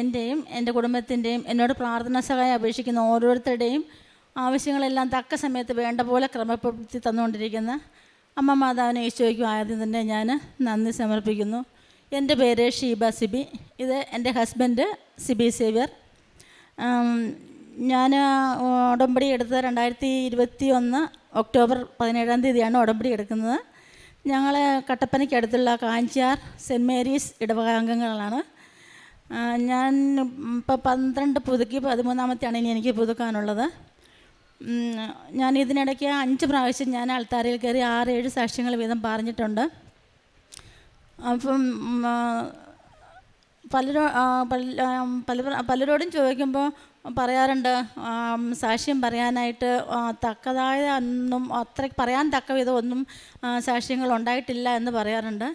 എന്റെയും എന്റെ കുടുംബത്തിന്റെയും എന്നോട് പ്രാർത്ഥനാ സഹായം അപേക്ഷിക്കുന്ന ഓരോരുത്തരുടെയും ആവശ്യങ്ങളെല്ലാം തക്ക സമയത്ത് വേണ്ട പോലെ ക്രമപ്പെടുത്തി തന്നുകൊണ്ടിരിക്കുന്ന അമ്മ മാതാവിനെ ഈശോയ്ക്കും ആദ്യം തന്നെ ഞാൻ നന്ദി സമർപ്പിക്കുന്നു. എന്റെ പേര് ഷീബ സിബി. ഇത് എന്റെ ഹസ്ബൻഡ് സിബി സേവ്യർ. ഞാൻ ഉടമ്പടി എടുത്ത രണ്ടായിരത്തി ഇരുപത്തി ഒന്ന് ഒക്ടോബർ പതിനേഴാം തീയതിയാണ് ഉടമ്പടി എടുക്കുന്നത്. ഞങ്ങൾ കട്ടപ്പനയ്ക്കടുത്തുള്ള കാഞ്ചിയാർ സെന്റ് മേരീസ് ഇടവകാംഗങ്ങളാണ് ഞാൻ ഇപ്പോൾ പന്ത്രണ്ട് പുതുക്കി പതിമൂന്നാമത്തെയാണ് ഇനി എനിക്ക് പുതുക്കാനുള്ളത്. ഞാൻ ഇതിനിടയ്ക്ക് അഞ്ച് പ്രാവശ്യം ഞാൻ ആൾത്താരയിൽ കയറി ആറ് ഏഴ് സാക്ഷ്യങ്ങൾ വീതം പറഞ്ഞിട്ടുണ്ട്. അപ്പം പലരോ പല പല പലരോടും ചോദിക്കുമ്പോൾ പറയാറുണ്ട് സാക്ഷ്യം പറയാനായിട്ട് തക്കതായ ഒന്നും അത്ര പറയാൻ തക്ക വിധം ഒന്നും സാക്ഷ്യങ്ങൾ ഉണ്ടായിട്ടില്ല എന്ന് പറയാറുണ്ട്.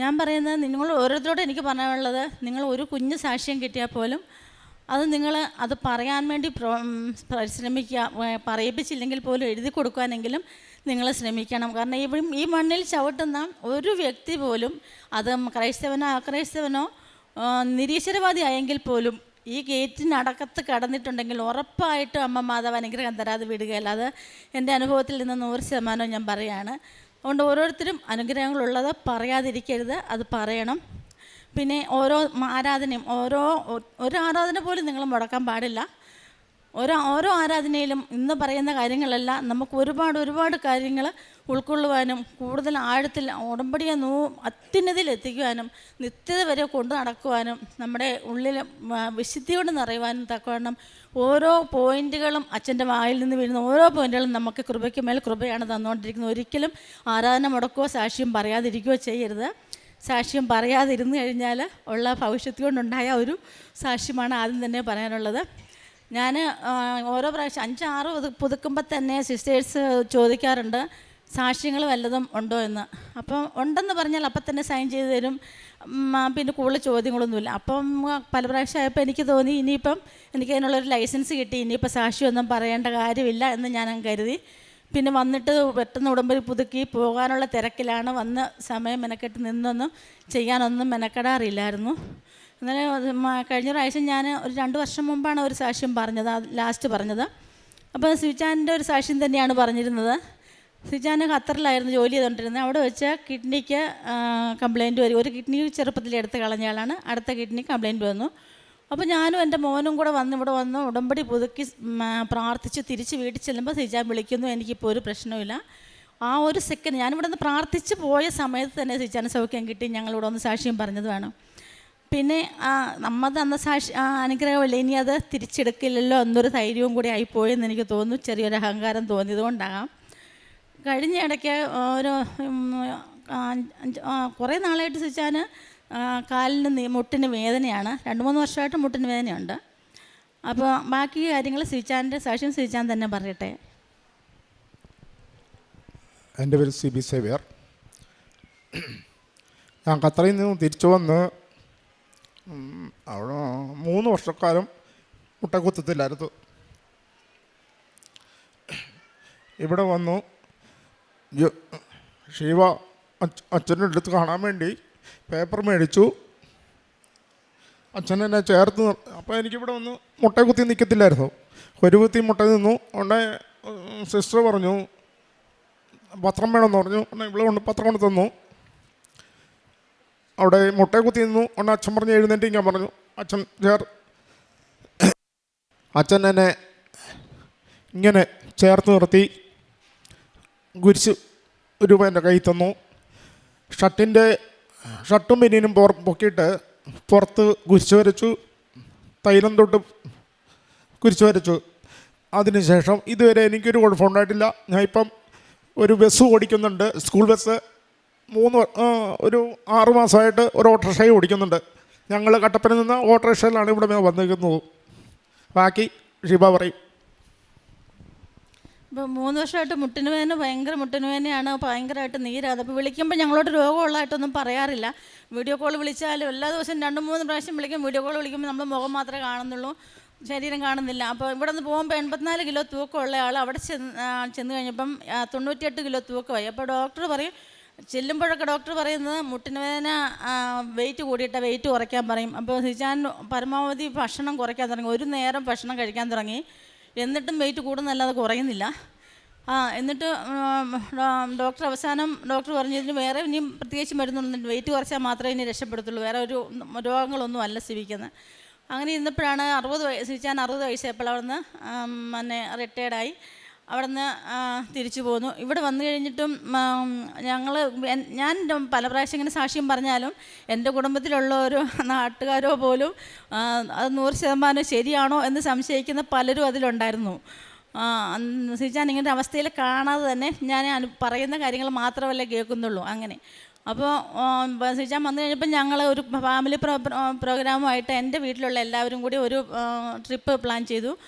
ഞാൻ പറയുന്നത് നിങ്ങൾ ഓരോരുത്തരോടും എനിക്ക് പറയാനുള്ളത് നിങ്ങൾ ഒരു കുഞ്ഞ് സാക്ഷ്യം കിട്ടിയാൽ പോലും അത് നിങ്ങൾ അത് പറയാൻ വേണ്ടി പരിശ്രമിക്കുക പറയിപ്പിച്ചില്ലെങ്കിൽ പോലും എഴുതി കൊടുക്കാനെങ്കിലും നിങ്ങൾ ശ്രമിക്കണം. കാരണം ഈ ഈ മണ്ണിൽ ചവിട്ടുന്ന ഒരു വ്യക്തി പോലും അത് ക്രൈസ്തവനോ അക്രൈസ്തവനോ നിരീശ്വരവാദി ആയെങ്കിൽ പോലും ഈ ഗേറ്റിനടക്കത്ത് കടന്നിട്ടുണ്ടെങ്കിൽ ഉറപ്പായിട്ടും അമ്മ മാതാവ് അനുഗ്രഹം തരാതെ വിടുകയല്ല അത് എന്റെ അനുഭവത്തിൽ നിന്ന് നൂറ് ശതമാനവും ഞാൻ പറയുകയാണ്. അതുകൊണ്ട് ഓരോരുത്തരും അനുഗ്രഹങ്ങളുള്ളത് പറയാതിരിക്കരുത് അത് പറയണം. പിന്നെ ഓരോ ആരാധനയും ഓരോ ഒരു ആരാധന പോലും നിങ്ങൾ മുടക്കാൻ പാടില്ല. ഓരോ ഓരോ ആരാധനയിലും ഇന്ന് പറയുന്ന കാര്യങ്ങളെല്ലാം നമുക്ക് ഒരുപാട് ഒരുപാട് കാര്യങ്ങൾ ഉൾക്കൊള്ളുവാനും കൂടുതൽ ആഴത്തിൽ ഉടമ്പടിയെ നോ അത്യുന്നതിയിൽ എത്തിക്കുവാനും നിത്യത വരെ കൊണ്ടു നടക്കുവാനും നമ്മുടെ ഉള്ളിൽ വിശുദ്ധിയോട് നിറയുവാനും തക്കവണ്ണം ഓരോ പോയിന്റുകളും അച്ഛന്റെ വായിൽ നിന്ന് വീഴുന്ന ഓരോ പോയിന്റുകളും നമുക്ക് കൃപയ്ക്ക് മേൽ കൃപയാണ് തന്നുകൊണ്ടിരിക്കുന്നത്. ഒരിക്കലും ആരാധന മുടക്കുകയോ സാക്ഷ്യം പറയാതിരിക്കുകയോ ചെയ്യരുത്. സാക്ഷ്യം പറയാതിരുന്നു കഴിഞ്ഞാൽ ഉള്ള ഭവിഷ്യത്ത് കൊണ്ടുണ്ടായ ഒരു സാക്ഷ്യമാണ് ആദ്യം തന്നെ പറയാനുള്ളത്. ഞാൻ ഓരോ പ്രാവശ്യം അഞ്ചാറ് പുതു പുതുക്കുമ്പോൾ തന്നെ സിസ്റ്റേഴ്സ് ചോദിക്കാറുണ്ട് സാക്ഷ്യങ്ങൾ വല്ലതും ഉണ്ടോ എന്ന്? അപ്പം ഉണ്ടെന്ന് പറഞ്ഞാൽ അപ്പം തന്നെ സൈൻ ചെയ്ത് തരും. പിന്നെ കൂടുതൽ ചോദ്യങ്ങളൊന്നുമില്ല. അപ്പം പല പ്രാവശ്യം ആയപ്പോൾ എനിക്ക് തോന്നി ഇനിയിപ്പം എനിക്ക് അതിനുള്ളൊരു ലൈസൻസ് കിട്ടി ഇനിയിപ്പോൾ സാക്ഷ്യമൊന്നും പറയേണ്ട കാര്യമില്ല എന്ന് ഞാൻ കരുതി. പിന്നെ വന്നിട്ട് പെട്ടെന്ന് ഉടമ്പടി പുതുക്കി പോകാനുള്ള തിരക്കിലാണ് വന്ന് സമയം മെനക്കെട്ട് നിന്നൊന്നും ചെയ്യാനൊന്നും മെനക്കെടാറില്ലായിരുന്നു. മ- കഴിഞ്ഞ പ്രാവശ്യം ഞാൻ ഒരു രണ്ട് വർഷം മുമ്പാണ് ഒരു സാക്ഷ്യം പറഞ്ഞത് ലാസ്റ്റ് പറഞ്ഞത്. അപ്പോൾ സ്വിച്ചാന്റെ ഒരു സാക്ഷ്യം തന്നെയാണ് പറഞ്ഞിരുന്നത്. സ്വിച്ചാൻ ഖത്തറിലായിരുന്നു ജോലി ചെയ്തുകൊണ്ടിരുന്നത് അവിടെ വെച്ച് കിഡ്നിക്ക് കംപ്ലയിന്റ് വരും. ഒരു കിഡ്നി ചെറുപ്പത്തിൽ എടുത്ത് കളഞ്ഞയാളാണ് അടുത്ത കിഡ്നി കംപ്ലയിന്റ് വന്നു. അപ്പോൾ ഞാനും എന്റെ മോനും കൂടെ വന്ന് ഇവിടെ വന്ന് ഉടമ്പടി പുതുക്കി പ്രാർത്ഥിച്ച് തിരിച്ച് വീട്ടിൽ ചെല്ലുമ്പോൾ സിജാൻ വിളിക്കുന്നു. എനിക്കിപ്പോൾ ഒരു പ്രശ്നവുമില്ല. ആ ഒരു സെക്കൻഡ് ഞാനിവിടെ നിന്ന് പ്രാർത്ഥിച്ച് പോയ സമയത്ത് തന്നെ സിജാൻ സൗഖ്യം കിട്ടി. ഞങ്ങളിവിടെ ഒന്ന് സാക്ഷ്യം പറഞ്ഞത് വേണം. പിന്നെ ആ, നമ്മൾ തന്ന സാക്ഷി ആ, അനുഗ്രഹമല്ലേ? ഇനി അത് തിരിച്ചെടുക്കില്ലല്ലോ? എന്നൊരു ധൈര്യവും കൂടി ആയിപ്പോയെന്ന് എനിക്ക് തോന്നുന്നു. ചെറിയൊരു അഹങ്കാരം തോന്നിയതുകൊണ്ടാകാം. കഴിഞ്ഞ ഇടയ്ക്ക് ഒരു കുറേ നാളായിട്ട് ചോദിച്ചാൽ കാലിന് മുട്ടിന് വേദനയാണ്. രണ്ട് മൂന്ന് വർഷമായിട്ട് മുട്ടിന് വേദനയുണ്ട്. അപ്പോൾ ബാക്കി കാര്യങ്ങൾ സിവിച്ചാന്റെ സാക്ഷ്യം സിച്ചാൻ തന്നെ പറയട്ടെ. എന്റെ പേര് സി ബി സേവിയർ. ഞാൻ ഖത്തറിൽ നിന്നും തിരിച്ചു വന്ന് അവിടെ മൂന്ന് വർഷക്കാലം മുട്ടക്കുത്തത്തില്ലായിരുന്നു ഇവിടെ വന്നു. ശിവ അച്ഛ അച്ഛന്റെ അടുത്ത് കാണാൻ വേണ്ടി പേപ്പർ മേടിച്ചു. അച്ഛൻ എന്നെ ചേർത്ത് അപ്പോൾ എനിക്കിവിടെ വന്ന് മുട്ട കുത്തി നിൽക്കത്തില്ലായിരുന്നു ഒരു കുത്തി മുട്ട നിന്നു. ഉടനെ സിസ്റ്റർ പറഞ്ഞു പത്രം വേണമെന്ന് പറഞ്ഞു. ഉടനെ ഇവിടെ കൊണ്ട് പത്രം കൊണ്ട് തന്നു. അവിടെ മുട്ടയെ കുത്തി നിന്നു. ഒന്ന് അച്ഛൻ പറഞ്ഞ് എഴുന്നേറ്റ് ഞാൻ പറഞ്ഞു. അച്ഛൻ ചേർ അച്ഛൻ എന്നെ ഇങ്ങനെ ചേർത്ത് നിർത്തി കുരിശ് രൂപ എന്റെ കയ്യിൽ തന്നു. ഷർട്ടിന്റെ ഷർട്ടും പിന്നീനും പൊ പൊക്കിയിട്ട് പുറത്ത് കുരിശ് വരച്ചു. തൈലം തൊട്ട് കുരിശ് വരച്ചു. അതിനുശേഷം ഇതുവരെ എനിക്കൊരു കുഴപ്പമുണ്ടായിട്ടില്ല. ഞാൻ ഇപ്പം ഒരു ബസ് ഓടിക്കുന്നുണ്ട് സ്കൂൾ ബസ്. മൂന്ന് ഒരു ആറു മാസമായിട്ട് ഒരു ഓട്ടോറിക്ഷ ഓടിക്കുന്നുണ്ട്. ഞങ്ങൾ കട്ടപ്പന നിന്ന് ഓട്ടോറിക്ഷയിലാണ് ഇവിടെ വന്നിരിക്കുന്നത്. ബാക്കി ഷിബ പറയും. ഇപ്പോൾ മൂന്ന് വർഷമായിട്ട് മുട്ടിന് വേദന ഭയങ്കര മുട്ടിന് വേദനയാണ്. ഭയങ്കരമായിട്ട് നീരാത് അപ്പോൾ വിളിക്കുമ്പോൾ ഞങ്ങളോട് രോഗമുള്ളതായിട്ടൊന്നും പറയാറില്ല. വീഡിയോ കോൾ വിളിച്ചാലും എല്ലാ ദിവസവും രണ്ട് മൂന്ന് പ്രാവശ്യം വിളിക്കും. വീഡിയോ കോൾ വിളിക്കുമ്പോൾ നമ്മൾ മുഖം മാത്രമേ കാണുന്നുള്ളൂ. ശരീരം കാണുന്നില്ല. അപ്പോൾ ഇവിടെ നിന്ന് പോകുമ്പോൾ എൺപത്തിനാല് കിലോ തൂക്കമുള്ള ആൾ അവിടെ ചെന്ന് ചെന്ന് കഴിഞ്ഞപ്പം തൊണ്ണൂറ്റിയെട്ട് കിലോ തൂക്കമായി. അപ്പോൾ ഡോക്ടർ പറയും ചെല്ലുമ്പോഴൊക്കെ ഡോക്ടർ പറയുന്നത് മുട്ടിന് വേദന വെയിറ്റ് കൂടിയിട്ട് വെയിറ്റ് കുറയ്ക്കാൻ പറയും. അപ്പോൾ സിജാൻ പരമാവധി ഭക്ഷണം കുറയ്ക്കാൻ തുടങ്ങി. ഒരു നേരം ഭക്ഷണം കഴിക്കാൻ തുടങ്ങി. എന്നിട്ടും വെയിറ്റ് കൂടുന്നല്ലാതെ കുറയുന്നില്ല. ആ എന്നിട്ട് ഡോക്ടർ അവസാനം ഡോക്ടർ പറഞ്ഞു ഇതിന് വേറെ ഇനിയും പ്രത്യേകിച്ച് മരുന്നൊന്നും വെയിറ്റ് കുറച്ചാൽ മാത്രമേ ഇനി രക്ഷപ്പെടുത്തുള്ളൂ. വേറെ ഒരു രോഗങ്ങളൊന്നും അല്ല സ്ഥിതിക്കുന്നത്. അങ്ങനെ ഇരുന്നപ്പോഴാണ് അറുപത് വയസ്സ് സിച്ചാൻ അറുപത് വയസ്സായപ്പോൾ അവിടുന്ന് പിന്നെ റിട്ടയർഡായി. അവിടുന്ന് നിന്ന് തിരിച്ചു പോന്നു. ഇവിടെ വന്നു കഴിഞ്ഞിട്ടും ഞങ്ങൾ ഞാൻ പല പ്രാവശ്യം ഇങ്ങനെ സാക്ഷ്യം പറഞ്ഞാലും എന്റെ കുടുംബത്തിലുള്ള ഒരു നാട്ടുകാരോ പോലും അത് നൂറ് ശതമാനം ശരിയാണോ എന്ന് സംശയിക്കുന്ന പലരും അതിലുണ്ടായിരുന്നു. ഞാൻ ഇങ്ങനത്തെ അവസ്ഥയിൽ കാണാതെ തന്നെ ഞാൻ പറയുന്ന കാര്യങ്ങൾ മാത്രമല്ല കേൾക്കുന്നുള്ളൂ അങ്ങനെ. അപ്പോൾ സിജാൻ വന്നു കഴിഞ്ഞപ്പോൾ ഞങ്ങൾ ഒരു ഫാമിലി പ്രോ- പ്രോഗ്രാമുമായിട്ട് എന്റെ വീട്ടിലുള്ള എല്ലാവരും കൂടി ഒരു ട്രിപ്പ് പ്ലാൻ ചെയ്തു.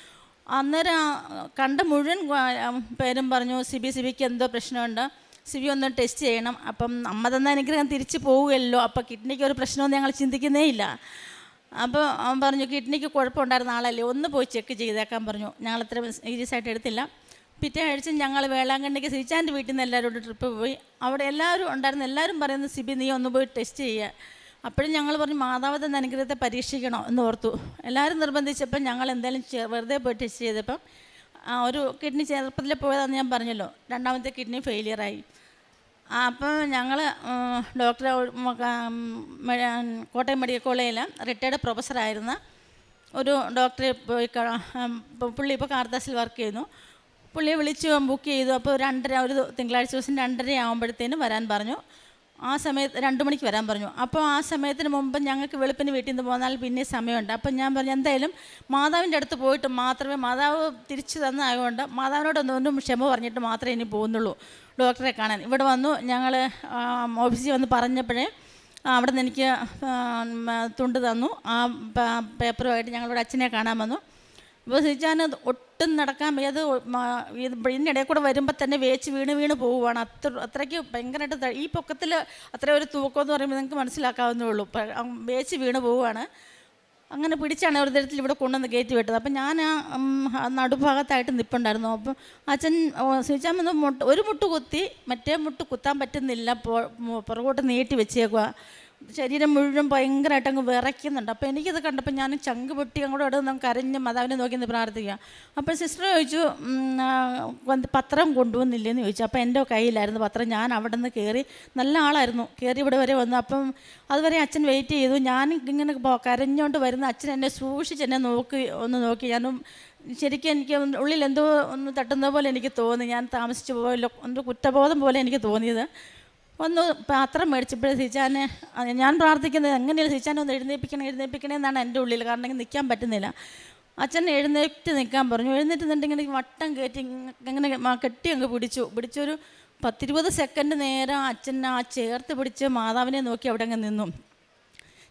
അന്നേരം കണ്ട മുഴുവൻ പേരും പറഞ്ഞു സിബി സിബിക്ക് എന്തോ പ്രശ്നമുണ്ട്. സിബി ഒന്ന് ടെസ്റ്റ് ചെയ്യണം. അപ്പം അമ്മ തന്ന അനുഗ്രഹം തിരിച്ചു പോവുകയല്ലോ. അപ്പോൾ കിഡ്നിക്ക് ഒരു പ്രശ്നമൊന്നും ഞങ്ങൾ ചിന്തിക്കുന്നേ ഇല്ല. അപ്പോൾ അവൻ പറഞ്ഞു കിഡ്നിക്ക് കുഴപ്പമുണ്ടായിരുന്ന ആളല്ലേ? ഒന്ന് പോയി ചെക്ക് ചെയ്തേക്കാൻ പറഞ്ഞു. ഞങ്ങൾ അത്ര സീരിയസ് ആയിട്ട് എടുത്തില്ല. പിറ്റേ ആഴ്ച ഞങ്ങൾ വേളാങ്കണ്ണിക്ക് സിച്ചാന്റെ വീട്ടിൽ നിന്ന് എല്ലാവരും ട്രിപ്പ് പോയി. അവിടെ എല്ലാവരും ഉണ്ടായിരുന്ന എല്ലാവരും പറയുന്നത് സിബി നീ ഒന്ന് പോയി ടെസ്റ്റ് ചെയ്യുക അപ്പോഴും ഞങ്ങൾ പറഞ്ഞു മാതാവ് അനുഗ്രഹത്തെ പരീക്ഷിക്കണം എന്ന് ഓർത്തു. എല്ലാവരും നിർബന്ധിച്ചപ്പോൾ ഞങ്ങൾ എന്തായാലും വെറുതെ പോയി ടെസ്റ്റ് ചെയ്തപ്പം ഒരു കിഡ്നി ചെറുപ്പത്തിൽ പോയതാണെന്ന് ഞാൻ പറഞ്ഞല്ലോ. രണ്ടാമത്തെ കിഡ്നി ഫെയിലിയറായി അപ്പം ഞങ്ങൾ ഡോക്ടറെ കോട്ടയം മെഡിക്കൽ കോളേജിൽ റിട്ടയർഡ് പ്രൊഫസറായിരുന്ന ഒരു ഡോക്ടറെ പോയി പുള്ളി ഇപ്പോൾ കാർദാസിൽ വർക്ക് ചെയ്യുന്നു. പുള്ളിയെ വിളിച്ച് ബുക്ക് ചെയ്തു. അപ്പോൾ രണ്ടര ഒരു തിങ്കളാഴ്ച ദിവസം രണ്ടര ആകുമ്പോഴത്തേനും വരാൻ പറഞ്ഞു. ആ സമയത്ത് രണ്ട് മണിക്ക് വരാൻ പറഞ്ഞു. അപ്പോൾ ആ സമയത്തിന് മുമ്പ് ഞങ്ങൾക്ക് വെളുപ്പിന് വീട്ടിൽ നിന്ന് പോന്നാൽ പിന്നെ സമയമുണ്ട്. അപ്പം ഞാൻ പറഞ്ഞു എന്തായാലും മാതാവിന്റെ അടുത്ത് പോയിട്ട് മാത്രമേ മാതാവ് തിരിച്ചു തന്നതായതുകൊണ്ട് മാതാവിനോട് ഒന്ന് ഒന്നും ക്ഷമ പറഞ്ഞിട്ട് മാത്രമേ ഇനി പോകുന്നുള്ളൂ. ഡോക്ടറെ കാണാൻ. ഇവിടെ വന്നു ഞങ്ങൾ ഓഫീസിൽ വന്ന് പറഞ്ഞപ്പോഴേ അവിടെ നിന്ന് എനിക്ക് തുണ്ട് തന്നു. ആ പേപ്പറുമായിട്ട് ഞങ്ങളിവിടെ അച്ഛനെ കാണാൻ വന്നു. അപ്പോൾ ഒട്ടും നടക്കാൻ വയ്യാതെ ഇതിന്റെ ഇടയിൽ കൂടെ വരുമ്പോൾ തന്നെ വേച്ച് വീണ് വീണ് പോവുകയാണ് അത്ര അത്രയ്ക്ക് ഭയങ്കരമായിട്ട് ഈ പൊക്കത്തിൽ അത്ര ഒരു തൂക്കം എന്ന് പറയുമ്പോൾ നിങ്ങൾക്ക് മനസ്സിലാക്കാവുന്നേ ഉള്ളൂ. വേച്ച് വീണ് പോവുകയാണ് അങ്ങനെ പിടിച്ചാണ് ഒരു തരത്തിൽ ഇവിടെ കൊണ്ടുവന്ന് കയറ്റി വിട്ടത്. അപ്പം ഞാൻ ആ നടുഭാഗത്തായിട്ട് നിൽപ്പുണ്ടായിരുന്നു അപ്പം അച്ഛൻ വന്ന് മുട്ട് ഒരു മുട്ട് കുത്തി മറ്റേ മുട്ട് കുത്താൻ പറ്റുന്നില്ല. പുറകോട്ട് നീട്ടി വെച്ചേക്കുക ശരീരം മുഴുവൻ ഭയങ്കരമായിട്ട് അങ്ങ് വിറയ്ക്കുന്നുണ്ട്. അപ്പോൾ എനിക്കിത് കണ്ടപ്പോൾ ഞാൻ ചങ്ക് പൊട്ടി അങ്ങോട്ട് ഇവിടെ നിന്ന് കരഞ്ഞ് മാതാവിനെ നോക്കി നിന്ന് പ്രാർത്ഥിക്കുക. അപ്പോൾ സിസ്റ്റർ ചോദിച്ചു പത്രം കൊണ്ടുവന്നില്ലെന്ന് ചോദിച്ചു. അപ്പോൾ എന്റെ കയ്യിലായിരുന്നു പത്രം. ഞാൻ അവിടെ നിന്ന് കയറി നല്ല ആളായിരുന്നു. കയറി ഇവിടെ വരെ വന്നു. അപ്പം അതുവരെ അച്ഛൻ വെയിറ്റ് ചെയ്തു. ഞാൻ ഇങ്ങനെ കരഞ്ഞുകൊണ്ട് വരുന്ന അച്ഛൻ എന്നെ സൂക്ഷിച്ച് എന്നെ നോക്കി ഒന്ന് നോക്കി. ഞാനും ശരിക്കും എനിക്ക് ഉള്ളിൽ എന്തോ ഒന്ന് തട്ടുന്ന പോലെ എനിക്ക് തോന്നി. ഞാൻ താമസിച്ചു പോയല്ലോ എന്തോ കുറ്റബോധം പോലെ എനിക്ക് തോന്നിയത്. ഒന്ന് പാത്രം മേടിച്ചപ്പോഴേ സിച്ചാനെ ഞാൻ പ്രാർത്ഥിക്കുന്നത് എങ്ങനെയാണ് സിച്ചാനെ ഒന്ന് എഴുന്നേൽപ്പിക്കണം എഴുന്നേൽപ്പിക്കണേ എന്നാണ് എന്റെ ഉള്ളിൽ. കാരണം നിൽക്കാൻ പറ്റുന്നില്ല. അച്ഛൻ എഴുന്നേറ്റ് നിൽക്കാൻ പറഞ്ഞു. എഴുന്നേറ്റ് നിന്നിങ്ങനെ വട്ടം കയറ്റി ഇങ്ങ- ഇങ്ങനെ കെട്ടി അങ്ങ് പിടിച്ചു. പിടിച്ചൊരു പത്തിരുപത് സെക്കൻഡ് നേരം അച്ഛൻ ആ ചേർത്ത് പിടിച്ച് മാതാവിനെ നോക്കി അവിടെ അങ്ങ് നിന്നു.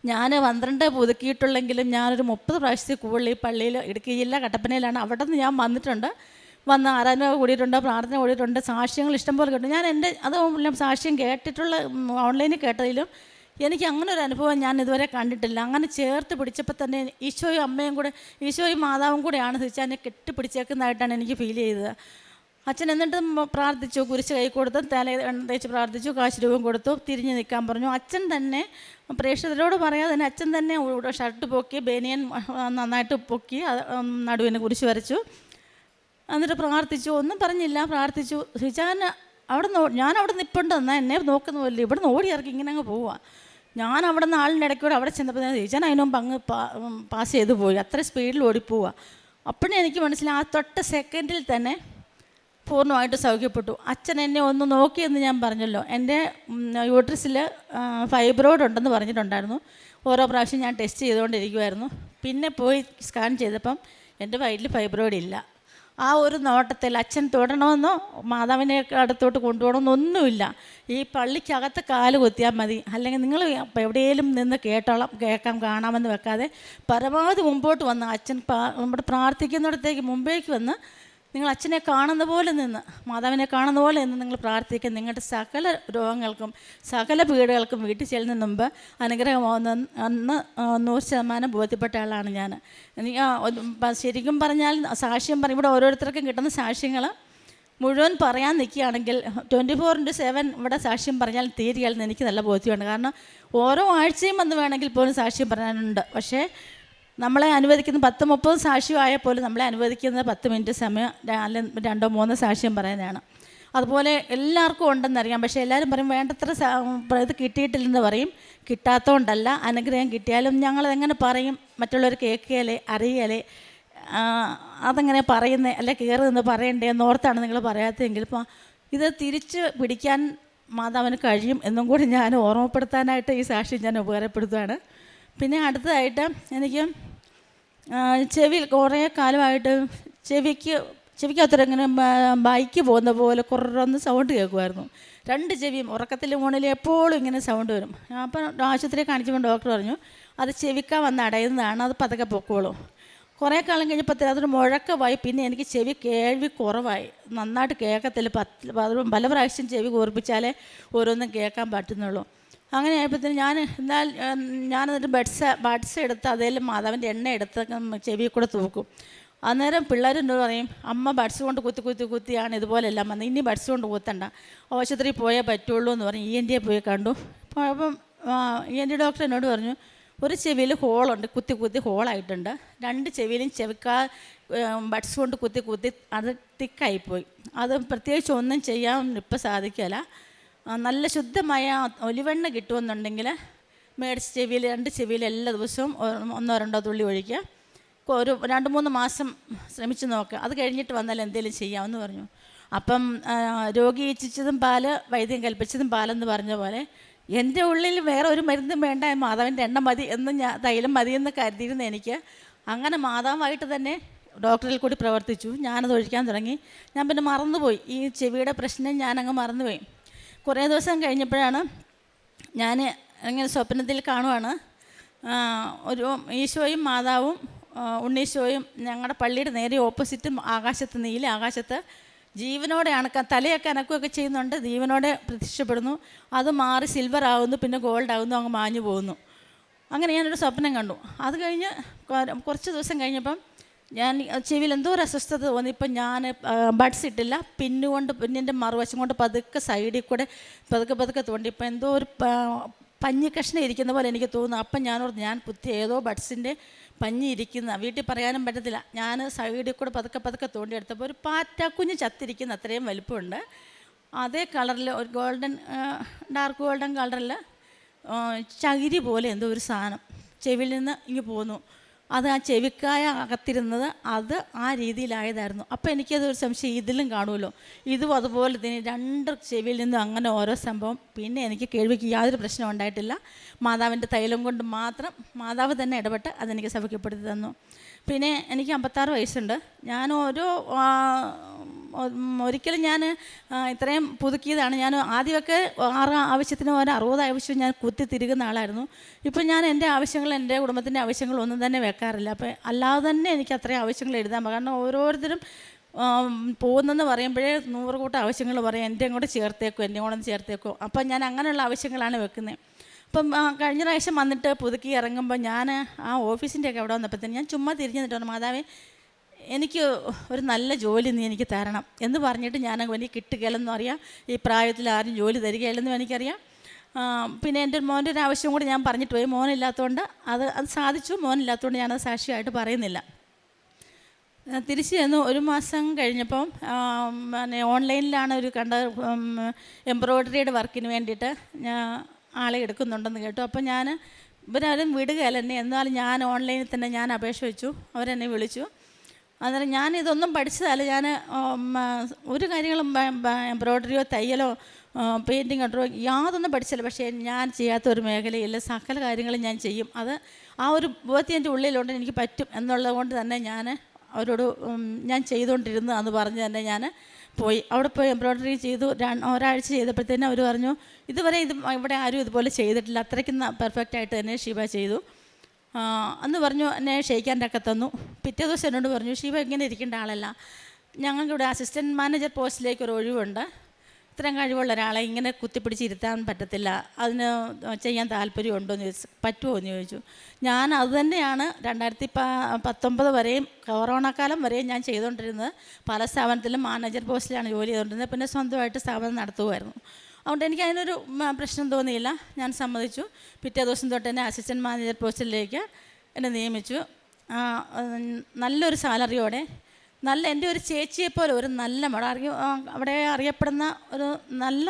ഞാൻ പന്ത്രണ്ട് പുതുക്കിയിട്ടുള്ളെങ്കിലും ഞാനൊരു മുപ്പത് പ്രാവശ്യത്തിൽ കൂടുതൽ ഈ പള്ളിയിൽ ഇടുക്കി ജില്ല കട്ടപ്പനയിലാണ്. അവിടെ നിന്ന് ഞാൻ വന്നിട്ടുണ്ട്. വന്ന് ആരാധന കൂടിയിട്ടുണ്ട് പ്രാർത്ഥന കൂടിയിട്ടുണ്ട് സാക്ഷ്യങ്ങൾ ഇഷ്ടംപോലെ കേട്ടു. ഞാൻ എന്റെ അത് എല്ലാം സാക്ഷ്യം കേട്ടിട്ടുള്ള ഓൺലൈനിൽ കേട്ടതിലും എനിക്ക് അങ്ങനെ ഒരു അനുഭവം ഞാൻ ഇതുവരെ കണ്ടിട്ടില്ല. അങ്ങനെ ചേർത്ത് പിടിച്ചപ്പോൾ തന്നെ ഈശോയും അമ്മയും കൂടെ ഈശോയും മാതാവും കൂടെയാണ് തിരിച്ചാനെ കെട്ടിപ്പിടിച്ചേക്കുന്നതായിട്ടാണ് എനിക്ക് ഫീൽ ചെയ്തത്. അച്ഛൻ എന്നിട്ട് പ്രാർത്ഥിച്ചു കുരിശ് കൈ കൊടുത്തു തല തേച്ച് പ്രാർത്ഥിച്ചു കാശ് രൂപം കൊടുത്തു തിരിഞ്ഞ് നിൽക്കാൻ പറഞ്ഞു. അച്ഛൻ തന്നെ പ്രേക്ഷകരോട് പറയാതെ തന്നെ അച്ഛൻ തന്നെ ഷർട്ട് പൊക്കി ബനിയൻ നന്നായിട്ട് പൊക്കി നടുവിന് കുരിശ് വരച്ചു. എന്നിട്ട് പ്രാർത്ഥിച്ചു. ഒന്നും പറഞ്ഞില്ല. പ്രാർത്ഥിച്ചു. സിജാൻ അവിടെ നോ ഞാൻ അവിടെ നിൽപ്പുണ്ട് എന്നാൽ എന്നെ നോക്കുന്ന പോലെ ഇവിടെ നിന്ന് ഓടി ഇറക്കി ഇങ്ങനെ അങ്ങ് പോവുക ഞാൻ അവിടെ നിന്ന് ആളിന്റെ ഇടയ്ക്കൂടെ അവിടെ ചെന്നപ്പോൾ സിജാൻ അതിന് മുമ്പ് അങ്ങ് പാസ് ചെയ്ത് പോയി. അത്ര സ്പീഡിൽ ഓടിപ്പോവുക അപ്പോഴേ എനിക്ക് മനസ്സിലായി ആ തൊട്ട സെക്കൻഡിൽ തന്നെ പൂർണമായിട്ട് സൗഖ്യപ്പെട്ടു. അച്ഛൻ എന്നെ ഒന്ന് നോക്കിയെന്ന് ഞാൻ പറഞ്ഞല്ലോ. എന്റെ യൂട്രസിൽ ഫൈബ്രോയിഡ് ഉണ്ടെന്ന് പറഞ്ഞിട്ടുണ്ടായിരുന്നു. ഓരോ പ്രാവശ്യം ഞാൻ ടെസ്റ്റ് ചെയ്തുകൊണ്ടിരിക്കുമായിരുന്നു പിന്നെ പോയി സ്കാൻ ചെയ്തപ്പം എന്റെ വയറ്റിൽ ഫൈബ്രോയിഡ് ഇല്ല. ആ ഒരു നോട്ടത്തിൽ അച്ഛൻ തൊടണമെന്നോ മാതാവിനെ അടുത്തോട്ട് കൊണ്ടുപോകണമെന്നോ ഒന്നുമില്ല. ഈ പള്ളിക്കകത്ത് കാൽ കുത്തിയാൽ മതി. അല്ലെങ്കിൽ നിങ്ങൾ എവിടെയെങ്കിലും നിന്ന് കേട്ടോളാം കേൾക്കാം കാണാമെന്ന് വെക്കാതെ പരമാവധി മുമ്പോട്ട് വന്ന് അച്ഛൻ നമ്മുടെ പ്രാർത്ഥിക്കുന്നിടത്തേക്ക് മുമ്പേക്ക് വന്ന് നിങ്ങൾ അച്ഛനെ കാണുന്ന പോലെ നിന്ന് മാതാവിനെ കാണുന്ന പോലെ നിന്ന് നിങ്ങൾ പ്രാർത്ഥിക്കുക നിങ്ങളുടെ സകല രോഗങ്ങൾക്കും സകല പീഡകൾക്കും വീട്ടിൽ ചെല്ലുന്ന മുമ്പ് അനുഗ്രഹമാവുന്ന അന്ന് നൂറ് ശതമാനം ബോധ്യപ്പെട്ട ആളാണ് ഞാൻ. ശരിക്കും പറഞ്ഞാൽ സാക്ഷ്യം പറയും ഇവിടെ ഓരോരുത്തർക്കും കിട്ടുന്ന സാക്ഷ്യങ്ങൾ മുഴുവൻ പറയാൻ നിൽക്കുകയാണെങ്കിൽ ട്വന്റി ഫോർ ഇന്റു സെവൻ ഇവിടെ സാക്ഷ്യം പറഞ്ഞാൽ തീരുകയാണെന്ന് എനിക്ക് നല്ല ബോധ്യമുണ്ട് കാരണം ഓരോ ആഴ്ചയും വന്ന് വേണമെങ്കിൽ പോലും സാക്ഷ്യം പറയാനുണ്ട്. പക്ഷേ നമ്മളെ അനുവദിക്കുന്ന പത്ത് മുപ്പത് സാക്ഷ്യമായ പോലും നമ്മളെ അനുവദിക്കുന്നത് പത്ത് മിനിറ്റ് സമയം രണ്ടോ മൂന്നോ സാക്ഷ്യം പറയാനാണ് അതുപോലെ എല്ലാവർക്കും ഉണ്ടെന്നറിയാം പക്ഷേ എല്ലാവരും പറയും വേണ്ടത്ര ഇത് കിട്ടിയിട്ടില്ലെന്ന് പറയും. കിട്ടാത്തതുകൊണ്ടല്ല അനുഗ്രഹം കിട്ടിയാലും ഞങ്ങളതെങ്ങനെ പറയും? മറ്റുള്ളവർ കേൾക്കുകയല്ലേ? അറിയലേ അതെങ്ങനെ പറയുന്നത് അല്ലെ കയറി നിന്ന് പറയണ്ടേ? എന്നോർത്താണ് നിങ്ങൾ പറയാത്തതെങ്കിൽ ഇപ്പോൾ ഇത് തിരിച്ച് പിടിക്കാൻ മാതാവിന് കഴിയും എന്നും കൂടി ഞാൻ ഓർമ്മപ്പെടുത്താനായിട്ട് ഈ സാക്ഷി ഞാൻ ഉപകാരപ്പെടുത്തുകയാണ് പിന്നെ അടുത്തതായിട്ട് എനിക്ക് ചെവി ചെവിയിൽ കുറേ കാലമായിട്ട് ചെവിക്ക് ചെവിക്കകത്തിങ്ങനെ ബൈക്ക് പോകുന്ന പോലെ കുറന്ന് സൗണ്ട് കേൾക്കുമായിരുന്നു. രണ്ട് ചെവിയും ഉറക്കത്തിൽ മുകളിൽ എപ്പോഴും ഇങ്ങനെ സൗണ്ട് വരും. അപ്പം ആശുപത്രിയെ കാണിച്ചപ്പോൾ ഡോക്ടർ പറഞ്ഞു അത് ചെവിക്കാൻ വന്ന് അടയുന്നതാണ് അത് പതുക്കെ പൊക്കോളും. കുറേ കാലം കഴിഞ്ഞപ്പോൾ അതൊരു മുഴക്കമായി പിന്നെ എനിക്ക് ചെവി കേൾവി കുറവായി. നന്നായിട്ട് കേൾക്കത്തില്ല പത്ത് പല പ്രാവശ്യം ചെവി കൂർപ്പിച്ചാലേ ഓരോന്നും കേൾക്കാൻ പറ്റുന്നുള്ളൂ. അങ്ങനെ ആയപ്പോഴത്തേന് ഞാൻ എന്നാൽ ഞാൻ എന്നിട്ട് ബഡ്സ് ബഡ്സ് എടുത്ത് അതിൽ മാതാവിന്റെ എണ്ണ എടുത്ത് ചെവി കൂടെ തൂക്കും. അന്നേരം പിള്ളേർ എന്നോട് പറയും അമ്മ ബഡ്സ് കൊണ്ട് കുത്തി കുത്തി കുത്തിയാണ് ഇതുപോലെല്ലാം വന്നത്. ഇനി ബഡ്സ് കൊണ്ട് കുത്തണ്ട. ആശുപത്രിയിൽ പോയേ പറ്റുള്ളൂ എന്ന് പറഞ്ഞ്. ഇ എൻ ഡിയെ പോയി കണ്ടു. അപ്പം ഇ എൻ ഡി ഡോക്ടർ എന്നോട് പറഞ്ഞു ഒരു ചെവിയിൽ ഹോളുണ്ട് കുത്തി കുത്തി ഹോളായിട്ടുണ്ട്. രണ്ട് ചെവിയിലും ചെവിക്കാ ബഡ്സ് കൊണ്ട് കുത്തി കുത്തി അത് തിക്കായിപ്പോയി. അത് പ്രത്യേകിച്ച് ഒന്നും ചെയ്യാൻ ഇപ്പം സാധിക്കില്ല നല്ല ശുദ്ധമായ ഒലിവെണ്ണ കിട്ടുമെന്നുണ്ടെങ്കിൽ മേടിച്ച് ചെവിയിൽ രണ്ട് ചെവിയിൽ എല്ലാ ദിവസവും ഒന്നോ രണ്ടോ തുള്ളി ഒഴിക്കുക. ഒരു രണ്ട് മൂന്ന് മാസം ശ്രമിച്ച് നോക്കുക. അത് കഴിഞ്ഞിട്ട് വന്നാൽ എന്തെങ്കിലും ചെയ്യാമെന്ന് പറഞ്ഞു. അപ്പം രോഗി ഇച്ഛിച്ചതും പാൽ വൈദ്യം കൽപ്പിച്ചതും പാലെന്ന് പറഞ്ഞ പോലെ എന്റെ ഉള്ളിൽ വേറെ ഒരു മരുന്നും വേണ്ട മാതാവിന്റെ എണ്ണ മതി എന്ന് ഞാൻ തൈലം മതി എന്ന് കരുതിയിരുന്ന എനിക്ക്. അങ്ങനെ മാതാവായിട്ട് തന്നെ ഡോക്ടറിൽ കൂടി പ്രവർത്തിച്ചു. ഞാനത് ഒഴിക്കാൻ തുടങ്ങി. ഞാൻ പിന്നെ മറന്നുപോയി. ഈ ചെവിയുടെ പ്രശ്നം ഞാനങ്ങ് മറന്നുപോയി. കുറേ ദിവസം കഴിഞ്ഞപ്പോഴാണ് ഞാൻ ഇങ്ങനെ സ്വപ്നത്തിൽ കാണുവാണ്. ഒരു ഈശോയും മാതാവും ഉണ്ണീശോയും ഞങ്ങളുടെ പള്ളിയുടെ നേരെ ഓപ്പോസിറ്റും ആകാശത്ത് നീല ആകാശത്ത് ജീവനോടെ അണക്ക തലയൊക്കെ അനക്കുകയൊക്കെ ചെയ്യുന്നുണ്ട്. ജീവനോടെ പ്രത്യക്ഷപ്പെടുന്നു. അത് മാറി സിൽവർ ആകുന്നു പിന്നെ ഗോൾഡ് ആകുന്നു അങ്ങ് മാഞ്ഞു പോകുന്നു. അങ്ങനെ ഞാനൊരു സ്വപ്നം കണ്ടു. അത് കഴിഞ്ഞ് കുറച്ച് ദിവസം കഴിഞ്ഞപ്പം ഞാൻ ചെവിയിൽ എന്തോ ഒരു അസ്വസ്ഥത തോന്നി. ഇപ്പം ഞാൻ ബഡ്സ് ഇട്ടില്ല. പിന്നുകൊണ്ട് പിന്നിന്റെ മറുവശം കൊണ്ട് പതുക്കെ സൈഡിൽ കൂടെ പതുക്കെ പതുക്കെ തോണ്ടി ഇപ്പം എന്തോ ഒരു പഞ്ഞി കഷ്ണം ഇരിക്കുന്ന പോലെ എനിക്ക് തോന്നുന്നു. അപ്പം ഞാനോർത്ത് ഞാൻ പുത്തി ഏതോ ബഡ്സിന്റെ പഞ്ഞി ഇരിക്കുന്ന വീട്ടിൽ പറയാനും പറ്റത്തില്ല. ഞാൻ സൈഡിൽ കൂടെ പതുക്കെ പതുക്കെ തോണ്ടിയെടുത്തപ്പോൾ ഒരു പാറ്റാക്കുഞ്ഞ് ചത്തിരിക്കുന്ന. അത്രയും വലിപ്പമുണ്ട്. അതേ കളറിൽ ഒരു ഗോൾഡൻ ഡാർക്ക് ഗോൾഡൻ കളറിൽ ചകിരി പോലെ എന്തോ ഒരു സാധനം. ചെവിയിൽ നിന്ന് ഇങ്ങ് പോന്നു. അത് ആ ചെവിക്കായ അകത്തിരുന്നത് അത് ആ രീതിയിലായതായിരുന്നു. അപ്പോൾ എനിക്കത് ഒരു സംശയം ഇതിലും കാണുമല്ലോ. ഇതും അതുപോലെ തന്നെ രണ്ട് ചെവിയിൽ നിന്നും അങ്ങനെ ഓരോ സംഭവം. പിന്നെ എനിക്ക് കേൾവിക്ക് യാതൊരു പ്രശ്നം ഉണ്ടായിട്ടില്ല. മാതാവിന്റെ തൈലം കൊണ്ട് മാത്രം മാതാവ് തന്നെ ഇടപെട്ട് അതെനിക്ക് സൗഖ്യപ്പെടുത്തി തന്നു. പിന്നെ എനിക്ക് അമ്പത്താറ് വയസ്സുണ്ട്. ഞാൻ ഓരോ ഒരിക്കലും ഞാൻ ഇത്രയും പുതുക്കിയതാണ്. ഞാൻ ആദ്യമൊക്കെ ആറ് ആവശ്യത്തിന് ഒരു അറുപത് ആവശ്യം ഞാൻ കുത്തി തിരുകുന്ന ആളായിരുന്നു. ഇപ്പം ഞാൻ എന്റെ ആവശ്യങ്ങൾ എന്റെ കുടുംബത്തിന്റെ ആവശ്യങ്ങൾ ഒന്നും തന്നെ വെക്കാറില്ല. അപ്പം അല്ലാതെ തന്നെ എനിക്ക് അത്രയും ആവശ്യങ്ങൾ എഴുതാൻ കാരണം ഓരോരുത്തരും പോകുന്നെന്ന് പറയുമ്പോഴേ നൂറ് കൂട്ടം ആവശ്യങ്ങൾ പറയും. എന്റെ കൂടെ ചേർത്തേക്കോ എന്റെ കൂടെ ചേർത്തേക്കോ. അപ്പം ഞാൻ അങ്ങനെയുള്ള ആവശ്യങ്ങളാണ് വെക്കുന്നത് അപ്പം കഴിഞ്ഞ പ്രാവശ്യം വന്നിട്ട് പുതുക്കി ഇറങ്ങുമ്പോൾ ഞാൻ ആ ഓഫീസിന്റെ ഒക്കെ അവിടെ വന്നപ്പോഴത്തേന് ഞാൻ ചുമ്മാ തിരിഞ്ഞു നിന്നിട്ട് മാതാവേ എനിക്ക് ഒരു നല്ല ജോലി നീ എനിക്ക് തരണം എന്ന് പറഞ്ഞിട്ട് ഞാൻ എനിക്ക് കിട്ടുകയില്ലെന്നും അറിയാം. ഈ പ്രായത്തിൽ ആരും ജോലി തരികയില്ലെന്നും എനിക്കറിയാം. പിന്നെ എന്റെ മോന്റെ ഒരു ആവശ്യം കൂടി ഞാൻ പറഞ്ഞിട്ട് പോയി. മോനില്ലാത്തതുകൊണ്ട് അത് അത് സാധിച്ചു. മോനില്ലാത്തതുകൊണ്ട് ഞാനത് സാക്ഷിയായിട്ട് പറയുന്നില്ല. തിരിച്ചു ചെന്നു ഒരു മാസം കഴിഞ്ഞപ്പം പിന്നെ ഓൺലൈനിലാണ് ഒരു കണ്ട എംബ്രോയ്ഡറിയുടെ വർക്കിന് വേണ്ടിയിട്ട് ഞാൻ ആളെ എടുക്കുന്നുണ്ടെന്ന് കേട്ടു. അപ്പോൾ ഞാൻ ഇവരാരും വിടുകയല്ല. എന്നെ എന്നാലും ഞാൻ ഓൺലൈനിൽ തന്നെ ഞാൻ അപേക്ഷ വെച്ചു. അവരെന്നെ വിളിച്ചു. അന്നേരം ഞാൻ ഇതൊന്നും പഠിച്ചതല്ല. ഞാൻ ഒരു കാര്യങ്ങളും എംബ്രോയ്ഡറിയോ തയ്യലോ പെയിന്റിങ് ഡ്രോ യാതൊന്നും പഠിച്ചില്ല പക്ഷേ ഞാൻ ചെയ്യാത്ത ഒരു മേഖലയില്ല സകല കാര്യങ്ങളും ഞാൻ ചെയ്യും. അത് ആ ഒരു ബോധ്യം എന്റെ ഉള്ളിലുണ്ട്. എനിക്ക് പറ്റും എന്നുള്ളത് കൊണ്ട് തന്നെ ഞാൻ അവരോട് ഞാൻ ചെയ്തുകൊണ്ടിരുന്നു എന്ന് പറഞ്ഞ് തന്നെ ഞാൻ പോയി. അവിടെ പോയി എംബ്രോയ്ഡറി ചെയ്തു. ഒരാഴ്ച ചെയ്തപ്പോഴത്തേനും അവർ പറഞ്ഞു ഇതുവരെ ഇത് ഇവിടെ ആരും ഇതുപോലെ ചെയ്തിട്ടില്ല. അത്രയ്ക്ക് പെർഫെക്റ്റ് ആയിട്ട് തന്നെ ഷീബ ചെയ്തു. അന്ന് പറഞ്ഞു എന്നെ ക്ഷയിക്കാനൊക്കെ തന്നു. പിറ്റേ ദിവസം എന്നോട് പറഞ്ഞു ഷീബ ഇങ്ങനെ ഇരിക്കേണ്ട ആളല്ല. ഞങ്ങൾക്കിവിടെ അസിസ്റ്റന്റ് മാനേജർ പോസ്റ്റിലേക്ക് ഒരു ഒഴിവുണ്ട്. ഇത്രയും കഴിവുള്ള ഒരാളെ ഇങ്ങനെ കുത്തിപ്പിടിച്ച് ഇരുത്താൻ പറ്റത്തില്ല. അതിന് ചെയ്യാൻ താല്പര്യമുണ്ടോ എന്ന് ചോദിച്ചു പറ്റുമോ എന്ന് ചോദിച്ചു. ഞാൻ അത് തന്നെയാണ് രണ്ടായിരത്തി പത്തൊമ്പത് വരെയും കൊറോണ കാലം വരെയും ഞാൻ ചെയ്തുകൊണ്ടിരുന്നത്. പല സ്ഥാപനത്തിലും മാനേജർ പോസ്റ്റിലാണ് ജോലി ചെയ്തുകൊണ്ടിരുന്നത്. പിന്നെ സ്വന്തമായിട്ട് സ്ഥാപനം നടത്തുമായിരുന്നു അതുകൊണ്ട് എനിക്ക് അതിനൊരു പ്രശ്നം തോന്നിയില്ല. ഞാൻ സമ്മതിച്ചു. പിറ്റേ ദിവസം തൊട്ട് എന്നെ അസിസ്റ്റന്റ് മാനേജർ പോസ്റ്റിലേക്ക് എന്നെ നിയമിച്ചു. നല്ലൊരു സാലറിയോടെ നല്ല എന്റെ ഒരു ചേച്ചിയെ പോലെ ഒരു നല്ല മോഡൽ അറിയ അവിടെ അറിയപ്പെടുന്ന ഒരു നല്ല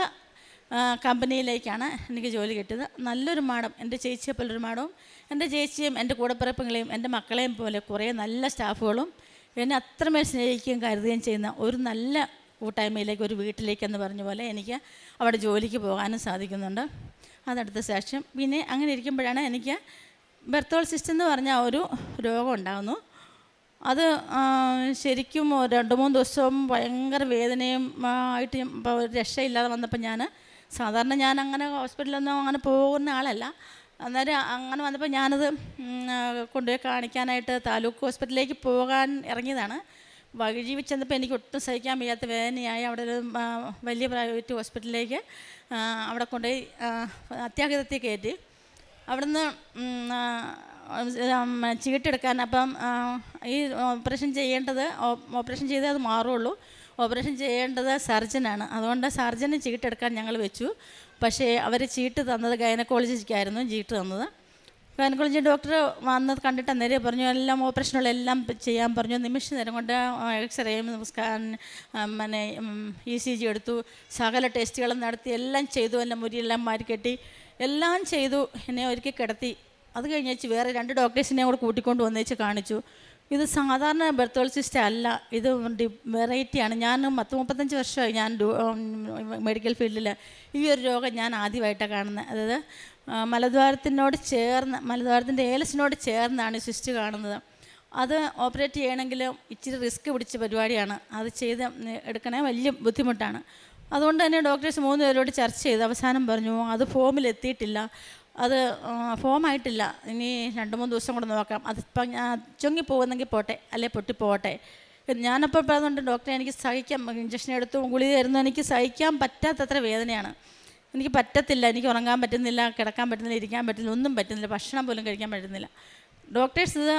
കമ്പനിയിലേക്കാണ് എനിക്ക് ജോലി കിട്ടിയത്. നല്ലൊരു മാഡം എന്റെ ചേച്ചിയെ പോലെ ഒരു മാഡവും എന്റെ ചേച്ചിയും എന്റെ കൂടപ്പിറപ്പുകളെയും എന്റെ മക്കളെയും പോലെ കുറേ നല്ല സ്റ്റാഫുകളും എന്നെ അത്രമേൽ സ്നേഹിക്കുകയും കരുതുകയും ചെയ്യുന്ന ഒരു നല്ല കൂട്ടായ്മയിലേക്ക് ഒരു വീട്ടിലേക്ക് എന്ന് പറഞ്ഞ പോലെ എനിക്ക് അവിടെ ജോലിക്ക് പോകാനും സാധിക്കുന്നുണ്ട്. അതടുത്ത സാക്ഷ്യം പിന്നെ അങ്ങനെ ഇരിക്കുമ്പോഴാണ് എനിക്ക് ബെർത്തോൾ സിസ്റ്റം എന്ന് പറഞ്ഞ ഒരു രോഗം ഉണ്ടാകുന്നു അത് ശരിക്കും രണ്ട് മൂന്ന് ദിവസവും ഭയങ്കര വേദനയും ആയിട്ട് രക്ഷയില്ലാതെ വന്നപ്പോൾ ഞാൻ സാധാരണ ഞാൻ അങ്ങനെ ഹോസ്പിറ്റലൊന്നും അങ്ങനെ പോകുന്ന ആളല്ല. അന്നേരം അങ്ങനെ വന്നപ്പോൾ ഞാനത് കൊണ്ടുപോയി കാണിക്കാനായിട്ട് താലൂക്ക് ഹോസ്പിറ്റലിലേക്ക് പോകാൻ ഇറങ്ങിയതാണ്. വഴി ചെന്നപ്പോൾ എനിക്ക് ഒട്ടും സഹിക്കാൻ വയ്യാത്ത വേദനയായി. അവിടെ ഒരു വലിയ പ്രൈവറ്റ് ഹോസ്പിറ്റലിലേക്ക് അവിടെ കൊണ്ടുപോയി അത്യാഹിതത്തിൽ കയറ്റി. അവിടുന്ന് ചീട്ടെടുക്കാൻ അപ്പം ഈ ഓപ്പറേഷൻ ചെയ്യേണ്ടത് ഓപ്പറേഷൻ ചെയ്തേ അത് മാറുള്ളൂ. ഓപ്പറേഷൻ ചെയ്യേണ്ടത് സർജനാണ്. അതുകൊണ്ട് സർജന് ചീട്ടെടുക്കാൻ ഞങ്ങൾ വെച്ചു. പക്ഷേ അവർ ചീട്ട് തന്നത് ഗൈനക്കോളജിക്കായിരുന്നു ചീട്ട് തന്നത്. ഗൈനക്കോളജി ഡോക്ടർ വന്നത് കണ്ടിട്ട് അന്നേരം പറഞ്ഞു എല്ലാം ഓപ്പറേഷനുള്ള എല്ലാം ചെയ്യാൻ പറഞ്ഞു. നിമിഷ നേരം കൊണ്ട് എക്സ്റേയും സ്കാൻ പിന്നെ ഇ സി ജി എടുത്തു. സകല ടെസ്റ്റുകളും നടത്തി എല്ലാം ചെയ്തു. എല്ലാം മുരിയെല്ലാം മാരിക്കെട്ടി എല്ലാം ചെയ്തു. എന്നെ ഒരുക്കി കിടത്തി. അത് കഴിഞ്ഞ് വെച്ച് വേറെ രണ്ട് ഡോക്ടേഴ്സിനെ കൂടെ കൂട്ടിക്കൊണ്ട് വന്നേച്ച് കാണിച്ചു. ഇത് സാധാരണ ബെർത്തോൾ സിസ്റ്റം അല്ല. ഇത് വെറൈറ്റിയാണ് ഞാൻ പത്ത് മുപ്പത്തഞ്ച് വർഷമായി ഞാൻ മെഡിക്കൽ ഫീൽഡിൽ ഈ ഒരു രോഗം ഞാൻ ആദ്യമായിട്ടാണ് കാണുന്നത് അതായത് മലദ്വാരത്തിനോട് ചേർന്ന് മലദ്വാരത്തിന്റെ ഏലസിനോട് ചേർന്നാണ് സിസ്റ്റ് കാണുന്നത്. അത് ഓപ്പറേറ്റ് ചെയ്യണമെങ്കിൽ ഇച്ചിരി റിസ്ക് പിടിച്ച പരിപാടിയാണ്. അത് ചെയ്ത് എടുക്കണേ വലിയ ബുദ്ധിമുട്ടാണ്. അതുകൊണ്ട് തന്നെ ഡോക്ടേഴ്സ് മൂന്ന് പേരോട് ചർച്ച ചെയ്ത്. അവസാനം പറഞ്ഞു അത് ഫോമിൽ എത്തിയിട്ടില്ല അത് ഫോമായിട്ടില്ല ഇനി രണ്ട് മൂന്ന് ദിവസം കൂടെ നോക്കാം. അതിപ്പം ഞാൻ ചൊങ്ങി പോകുന്നെങ്കിൽ പോട്ടെ അല്ലെ പൊട്ടി പോട്ടെ ഞാനപ്പോൾ പറയുന്നുണ്ട് ഡോക്ടറെ എനിക്ക് സഹിക്കാം ഇഞ്ചക്ഷൻ എടുത്തു ഗുളി തരുന്നു എനിക്ക് സഹിക്കാൻ പറ്റാത്തത്ര വേദനയാണ്. എനിക്ക് പറ്റത്തില്ല എനിക്ക് ഉറങ്ങാൻ പറ്റുന്നില്ല കിടക്കാൻ പറ്റുന്നില്ല ഇരിക്കാൻ പറ്റുന്നില്ല ഒന്നും പറ്റുന്നില്ല ഭക്ഷണം പോലും കഴിക്കാൻ പറ്റുന്നില്ല. ഡോക്ടേഴ്സ് ഇത്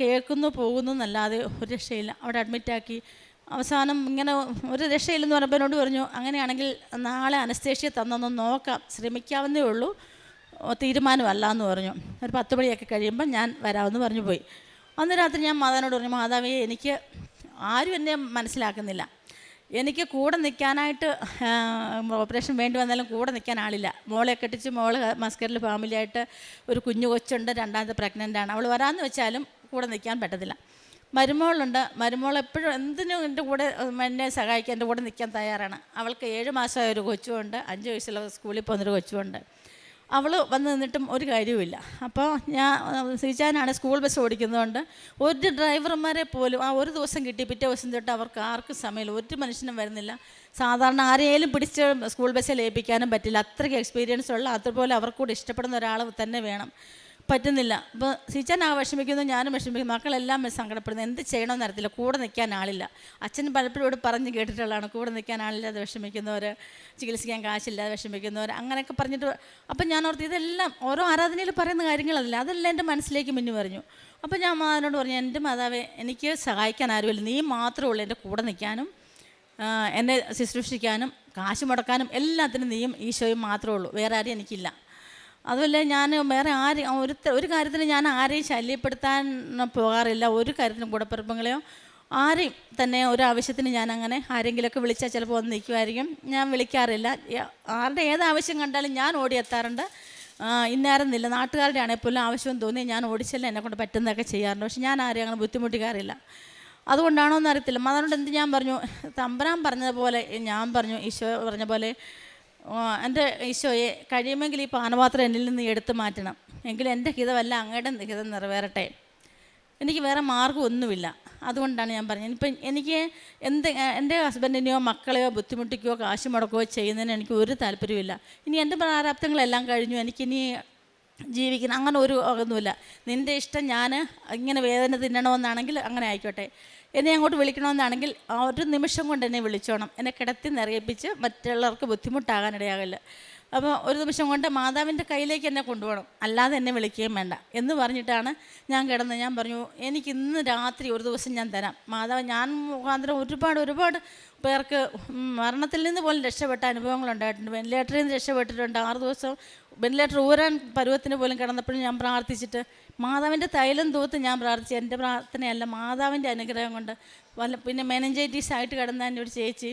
കേൾക്കുന്നു പോകുന്നു എന്നല്ലാതെ ഒരു രക്ഷയില്ല. അവിടെ അഡ്മിറ്റാക്കി. അവസാനം ഇങ്ങനെ ഒരു രക്ഷയില്ലെന്ന് പറഞ്ഞപ്പോൾ എന്നോട് പറഞ്ഞു അങ്ങനെയാണെങ്കിൽ നാളെ അനസ്തേഷ്യ തന്നൊന്ന് നോക്കാം ശ്രമിക്കാവുന്നേ ഉള്ളൂ. തീരുമാനമല്ല എന്ന് പറഞ്ഞു. ഒരു പത്ത് മണിയൊക്കെ കഴിയുമ്പോൾ ഞാൻ വരാമെന്ന് പറഞ്ഞു പോയി. അന്ന് രാത്രി ഞാൻ മാതാവിനോട് പറഞ്ഞു മാതാവേ എനിക്ക് ആരും എന്നെ മനസ്സിലാക്കുന്നില്ല. എനിക്ക് കൂടെ നിൽക്കാനായിട്ട് ഓപ്പറേഷൻ വേണ്ടി വന്നാലും കൂടെ നിൽക്കാൻ ആളില്ല. മോളെ കെട്ടിച്ച് മോൾ മസ്കറിൽ ഫാമിലിയായിട്ട് ഒരു കുഞ്ഞു കൊച്ചുണ്ട് രണ്ടാമത്തെ പ്രഗ്നന്റാണ് അവൾ വരാമെന്ന് വെച്ചാലും കൂടെ നിൽക്കാൻ പറ്റത്തില്ല. മരുമോളുണ്ട്. മരുമോൾ എപ്പോഴും എന്തിനും എന്റെ കൂടെ എന്നെ സഹായിക്കാൻ എന്റെ കൂടെ നിൽക്കാൻ തയ്യാറാണ്. അവൾക്ക് ഏഴ് മാസമായ ഒരു കൊച്ചുമുണ്ട്. അഞ്ച് വയസ്സുള്ള സ്കൂളിൽ പോകുന്നൊരു കൊച്ചുമുണ്ട്. അവൾ വന്ന് നിന്നിട്ടും ഒരു കാര്യവുമില്ല. അപ്പോൾ ഞാൻ ശ്രീചാനാണ് സ്കൂൾ ബസ് ഓടിക്കുന്നതുകൊണ്ട് ഒരു ഡ്രൈവർമാരെ പോലും ആ ഒരു ദിവസം കിട്ടി പിറ്റേ ദിവസം തൊട്ട് അവർക്ക് ആർക്കും സമയമില്ല. ഒരു മനുഷ്യനും വരുന്നില്ല. സാധാരണ ആരെയും പിടിച്ച് സ്കൂൾ ബസ്സിൽ ഏൽപ്പിക്കാനും പറ്റില്ല. അത്രയ്ക്ക് എക്സ്പീരിയൻസ് ഉള്ള അതുപോലെ അവർക്കൂടെ ഇഷ്ടപ്പെടുന്ന ഒരാൾ തന്നെ വേണം. പറ്റുന്നില്ല. അപ്പോൾ സിച്ചാൻ ആ വിഷമിക്കുന്നു ഞാനും വിഷമിക്കുന്നു മക്കളെല്ലാം സങ്കടപ്പെടുന്നു. എന്ത് ചെയ്യണമെന്ന് അറിയത്തില്ല. കൂടെ നിൽക്കാൻ ആളില്ല. അച്ഛൻ പലപ്പോഴും ഇവിടെ പറഞ്ഞ് കേട്ടിട്ടുള്ളതാണ്. കൂടെ നിൽക്കാൻ ആളില്ലാതെ വിഷമിക്കുന്നവർ ചികിത്സിക്കാൻ കാശില്ലാതെ വിഷമിക്കുന്നവർ അങ്ങനെയൊക്കെ പറഞ്ഞിട്ട് അപ്പം ഞാൻ ഓർത്ത് ഇതെല്ലാം ഓരോ ആരാധനയിൽ പറയുന്ന കാര്യങ്ങളല്ല. അതെല്ലാം എന്റെ മനസ്സിലേക്ക് മിന്നു പറഞ്ഞു അപ്പോൾ ഞാൻ മാതാവിനോട് പറഞ്ഞു എന്റെ മാതാവേ എനിക്ക് സഹായിക്കാൻ ആരുമില്ല. നീ മാത്രമേ ഉള്ളൂ എന്റെ കൂടെ നിൽക്കാനും എന്നെ ശുശ്രൂഷിക്കാനും കാശ് മുടക്കാനും എല്ലാത്തിനും നീയും ഈശോയും മാത്രമേ ഉള്ളൂ. വേറെ ആരും എനിക്കില്ല. അതുമല്ല ഞാൻ വേറെ ആര് ഒരു ഒരു കാര്യത്തിന് ഞാൻ ആരെയും ശല്യപ്പെടുത്താൻ പോകാറില്ല. ഒരു കാര്യത്തിനും കൂടപ്പിറപ്പുകളെയോ ആരെയും തന്നെ ഒരു ആവശ്യത്തിന് ഞാൻ അങ്ങനെ ആരെങ്കിലുമൊക്കെ വിളിച്ചാൽ ചിലപ്പോൾ വന്ന് നിൽക്കുമായിരിക്കും. ഞാൻ വിളിക്കാറില്ല. ആരുടെ ഏത് ആവശ്യം കണ്ടാലും ഞാൻ ഓടിയെത്താറുണ്ട്. ഇന്നാരെന്നില്ല നാട്ടുകാരുടെ ആണെങ്കിൽ പോലും ആവശ്യം തോന്നി ഞാൻ ഓടിച്ചല്ല എന്നെ കൊണ്ട് പറ്റുന്നതൊക്കെ ചെയ്യാറുണ്ട്. പക്ഷെ ഞാൻ ആരെയും അങ്ങനെ ബുദ്ധിമുട്ടിക്കാറില്ല. അതുകൊണ്ടാണോ എന്ന് അറിയത്തില്ല. അതുകൊണ്ട് എന്ത് ഞാൻ പറഞ്ഞു? തമ്പരാൻ പറഞ്ഞതുപോലെ ഞാൻ പറഞ്ഞു. ഈശോ പറഞ്ഞ പോലെ എന്റെ ഈശോയെ കഴിയുമെങ്കിൽ ഈ പാനപാത്രം എന്നിൽ നിന്ന് എടുത്തു മാറ്റണം. എങ്കിൽ എന്റെ ഹിതമല്ല അങ്ങയുടെ ഹിതം നിറവേറട്ടെ. എനിക്ക് വേറെ മാർഗമൊന്നുമില്ല അതുകൊണ്ടാണ് ഞാൻ പറഞ്ഞത്. ഇപ്പം എനിക്ക് എന്ത് എന്റെ ഹസ്ബൻഡിനെയോ മക്കളെയോ ബുദ്ധിമുട്ടിക്കുകയോ കാശ് മുടക്കുകയോ ചെയ്യുന്നതിന് എനിക്ക് ഒരു താല്പര്യമില്ല ഇനി എന്റെ പ്രാരാബ്ദങ്ങളെല്ലാം കഴിഞ്ഞു. എനിക്കിനി ജീവിക്കണം. അങ്ങനെ ഒരു ഒന്നുമില്ല നിന്റെ ഇഷ്ടം ഞാൻ ഇങ്ങനെ വേദന തിന്നണമെന്നാണെങ്കിൽ അങ്ങനെ ആയിക്കോട്ടെ. എന്നെ അങ്ങോട്ട് വിളിക്കണമെന്നാണെങ്കിൽ ഒരു നിമിഷം കൊണ്ട് എന്നെ വിളിച്ചോണം. എന്നെ കിടത്തി നിറയിപ്പിച്ച് മറ്റുള്ളവർക്ക് ബുദ്ധിമുട്ടാകാനിടയാകില്ല അപ്പോൾ ഒരു നിമിഷം കൊണ്ട് മാതാവിന്റെ കയ്യിലേക്ക് എന്നെ കൊണ്ടുപോകണം. അല്ലാതെ എന്നെ വിളിക്കുകയും വേണ്ട. എന്ന് പറഞ്ഞിട്ടാണ് ഞാൻ കിടന്ന് ഞാൻ പറഞ്ഞു എനിക്ക് ഇന്ന് രാത്രി ഒരു ദിവസം ഞാൻ തരാം. മാതാവ് ഞാൻ മുഖാന്തരം ഒരുപാട് ഒരുപാട് പേർക്ക് മരണത്തിൽ നിന്ന് പോലും രക്ഷപ്പെട്ട അനുഭവങ്ങൾ ഉണ്ടായിട്ടുണ്ട്. വെന്റിലേറ്ററിൽ നിന്ന് രക്ഷപ്പെട്ടിട്ടുണ്ട്. ആറ് ദിവസം വെന്റിലേറ്റർ ഊരാൻ പരുവത്തിന് പോലും കിടന്നപ്പോഴും ഞാൻ പ്രാർത്ഥിച്ചിട്ട് മാതാവിന്റെ തൈലം തൂത്ത് ഞാൻ പ്രാർത്ഥിച്ചു. എന്റെ പ്രാർത്ഥനയല്ല മാതാവിന്റെ അനുഗ്രഹം കൊണ്ട് വല്ല പിന്നെ മെനഞ്ചൈറ്റീസ് ആയിട്ട് കിടന്ന എന്റെ ഒരു ചേച്ചി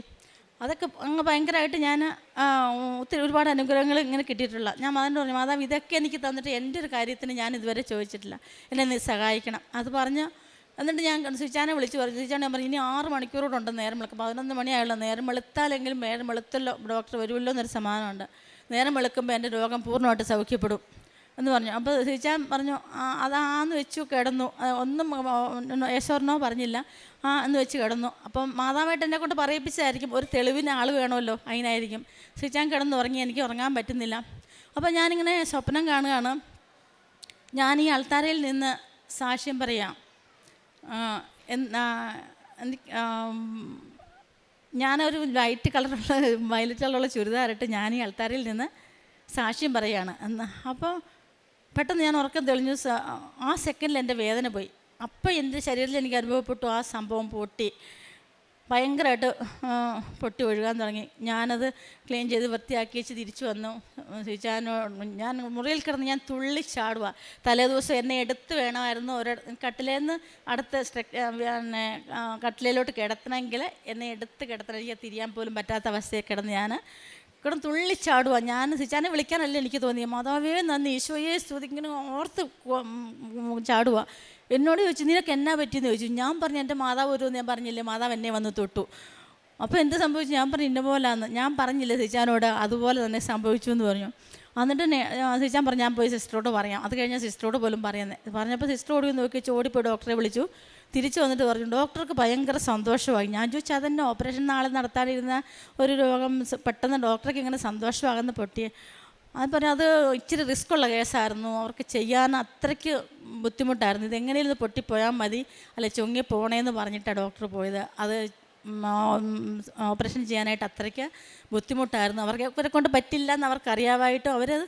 അതൊക്കെ അങ്ങ് ഭയങ്കരമായിട്ട് ഞാൻ ഒത്തിരി ഒരുപാട് അനുഗ്രഹങ്ങൾ ഇങ്ങനെ കിട്ടിയിട്ടുള്ള. ഞാൻ മാതാവിന്റെ പറഞ്ഞു മാതാവ് ഇതൊക്കെ എനിക്ക് തന്നിട്ട് എന്റെ ഒരു കാര്യത്തിന് ഞാൻ ഇതുവരെ ചോദിച്ചിട്ടില്ല. എന്നെ നീ സഹായിക്കണം. അത് പറഞ്ഞ് എന്നിട്ട് ഞാൻ സുചാനെ വിളിച്ച് പറഞ്ഞു. സുചാൻ ഞാൻ പറഞ്ഞു ഇനി ആറ് മണിക്കൂറോടുണ്ട് നേരം വെളുക്കും. പതിനൊന്ന് മണിയായുള്ള നേരം വെളുത്താലെങ്കിലും നേരം വെളുത്തല്ലോ ഡോക്ടർ വരുമല്ലോ എന്നൊരു സമാനമുണ്ട് നേരം വെളുക്കുമ്പോൾ എന്റെ രോഗം പൂർണമായിട്ട് സൗഖ്യപ്പെടും. എന്ന് പറഞ്ഞു. അപ്പോൾ സിച്ചാൻ പറഞ്ഞു അതാന്ന് വെച്ചു കിടന്നു. ഒന്നും യേശോറിനോ പറഞ്ഞില്ല. ആ എന്ന് വെച്ച് കിടന്നു. അപ്പം മാതാവായിട്ട് എന്നെ കൊണ്ട് പറയിപ്പിച്ചതായിരിക്കും. ഒരു തെളിവിന് ആൾ വേണമല്ലോ അതിനായിരിക്കും. സിച്ചാൻ കിടന്ന് ഉറങ്ങി എനിക്ക് ഉറങ്ങാൻ പറ്റുന്നില്ല. അപ്പോൾ ഞാനിങ്ങനെ സ്വപ്നം കാണുകയാണ്. ഞാൻ ഈ അൾത്താരയിൽ നിന്ന് സാക്ഷ്യം പറയാം. ഞാനൊരു ലൈറ്റ് കളറുള്ള വയലറ്റ് കളറുള്ള ചുരിദാറിട്ട് ഞാൻ ഈ അൾത്താരയിൽ നിന്ന് സാക്ഷ്യം പറയുകയാണ് എന്ന് അപ്പോൾ പെട്ടെന്ന് ഞാൻ ഉറക്കം തെളിഞ്ഞു ആ സെക്കൻഡിൽ എന്റെ വേദന പോയി. അപ്പോൾ എന്റെ ശരീരത്തിൽ എനിക്ക് അനുഭവപ്പെട്ടു ആ സംഭവം പൊട്ടി. ഭയങ്കരമായിട്ട് പൊട്ടി ഒഴുകാൻ തുടങ്ങി. ഞാനത് ക്ലീൻ ചെയ്ത് വൃത്തിയാക്കി വെച്ച് തിരിച്ചു വന്നു. ചോദിച്ചാനോ ഞാൻ മുറിയിൽ കിടന്ന് ഞാൻ തുള്ളി ചാടുക തലേദിവസം എന്നെ എടുത്ത് വേണമായിരുന്നു ഒരു കട്ടിലേന്ന് അടുത്ത പിന്നെ കട്ടിലയിലോട്ട് കിടത്തണമെങ്കിൽ എന്നെ എടുത്ത് കിടത്തണം. എനിക്ക് തിരിയാൻ പോലും പറ്റാത്ത അവസ്ഥയിൽ കിടന്ന് ഞാൻ കിടന്ന് തുള്ളിച്ചാടുക ഞാൻ സിച്ചാനെ വിളിക്കാനല്ല എനിക്ക് തോന്നിയത് മാതാവേ നന്ദി. ഈശോയെ സ്തുതി. ഇങ്ങനെ ഓർത്ത് ചാടുക എന്നോട് ചോദിച്ചു നിനക്ക് എന്നാ പറ്റിയെന്ന്? ചോദിച്ചു. ഞാൻ പറഞ്ഞു എന്റെ മാതാവ് ഒരു ഞാൻ പറഞ്ഞില്ലേ മാതാവ് എന്നെ വന്ന് തൊട്ടു. അപ്പോൾ എന്ത് സംഭവിച്ചു? ഞാൻ പറഞ്ഞു ഇന്ന പോലാന്ന്. ഞാൻ പറഞ്ഞില്ല സിച്ചാനോട് അതുപോലെ തന്നെ സംഭവിച്ചു എന്ന് പറഞ്ഞു. എന്നിട്ട് സിച്ചാൻ പറഞ്ഞു ഞാൻ പോയി സിസ്റ്ററോട് പറയാം. അത് കഴിഞ്ഞാൽ സിസ്റ്ററോട് പോലും പറയുന്നത് പറഞ്ഞപ്പോൾ സിസ്റ്ററോട് നോക്കി ചോടിപ്പോയി ഡോക്ടറെ വിളിച്ചു. തിരിച്ചു വന്നിട്ട് പറഞ്ഞു ഡോക്ടർക്ക് ഭയങ്കര സന്തോഷമായി. ഞാൻ ചോദിച്ചു അതന്നെ ഓപ്പറേഷൻ നാളെ നടത്താനിരുന്ന ഒരു രോഗം പെട്ടെന്ന് ഡോക്ടർക്ക് ഇങ്ങനെ സന്തോഷമാകുന്ന പൊട്ടി. അത് പറഞ്ഞു അത് ഇച്ചിരി റിസ്ക് ഉള്ള കേസായിരുന്നു. അവർക്ക് ചെയ്യാൻ അത്രയ്ക്ക് ബുദ്ധിമുട്ടായിരുന്നു. ഇതെങ്ങനെയും ഇത് പൊട്ടിപ്പോയാൽ മതി. അല്ലെ ചുങ്ങി പോണേന്ന് പറഞ്ഞിട്ടാണ് ഡോക്ടർ പോയത്. അത് ഓപ്പറേഷൻ ചെയ്യാനായിട്ട് അത്രയ്ക്ക് ബുദ്ധിമുട്ടായിരുന്നു. അവർക്ക് അവരെ കൊണ്ട് പറ്റില്ല എന്ന് അവർക്കറിയാമായിട്ടും അവരത്?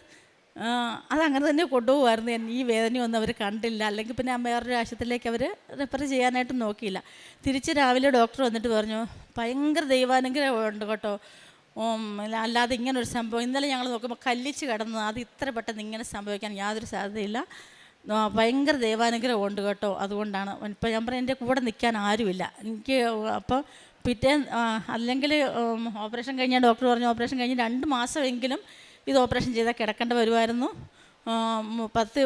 അതങ്ങനെ തന്നെ കൊണ്ടുപോകുമായിരുന്നു. ഈ വേദനയൊന്നും അവർ കണ്ടില്ല. അല്ലെങ്കിൽ പിന്നെ വേറൊരു ആശുപത്രിയിലേക്ക് അവർ റെഫർ ചെയ്യാനായിട്ട് നോക്കിയില്ല. തിരിച്ച് രാവിലെ ഡോക്ടർ വന്നിട്ട് പറഞ്ഞു ഭയങ്കര ദൈവാനുഗ്രഹമുണ്ട് കേട്ടോ. അല്ലാതെ ഇങ്ങനെ ഒരു സംഭവം. ഇന്നലെ ഞങ്ങൾ നോക്കുമ്പോൾ കല്ലിച്ച് കിടന്നു അത് ഇത്ര പെട്ടെന്ന് ഇങ്ങനെ സംഭവിക്കാൻ യാതൊരു സാധ്യതയില്ല. ഭയങ്കര ദൈവാനുഗ്രഹമുണ്ട് കേട്ടോ. അതുകൊണ്ടാണ്. ഇപ്പം ഞാൻ പറഞ്ഞു എന്റെ കൂടെ നിൽക്കാൻ ആരുമില്ല. എനിക്ക് അപ്പോൾ പിറ്റേ അല്ലെങ്കിൽ ഓപ്പറേഷൻ കഴിഞ്ഞാൽ ഡോക്ടർ പറഞ്ഞു ഓപ്പറേഷൻ കഴിഞ്ഞ് രണ്ട് മാസമെങ്കിലും ഇത് ഓപ്പറേഷൻ ചെയ്താൽ കിടക്കേണ്ട വരുമായിരുന്നു. പത്ത്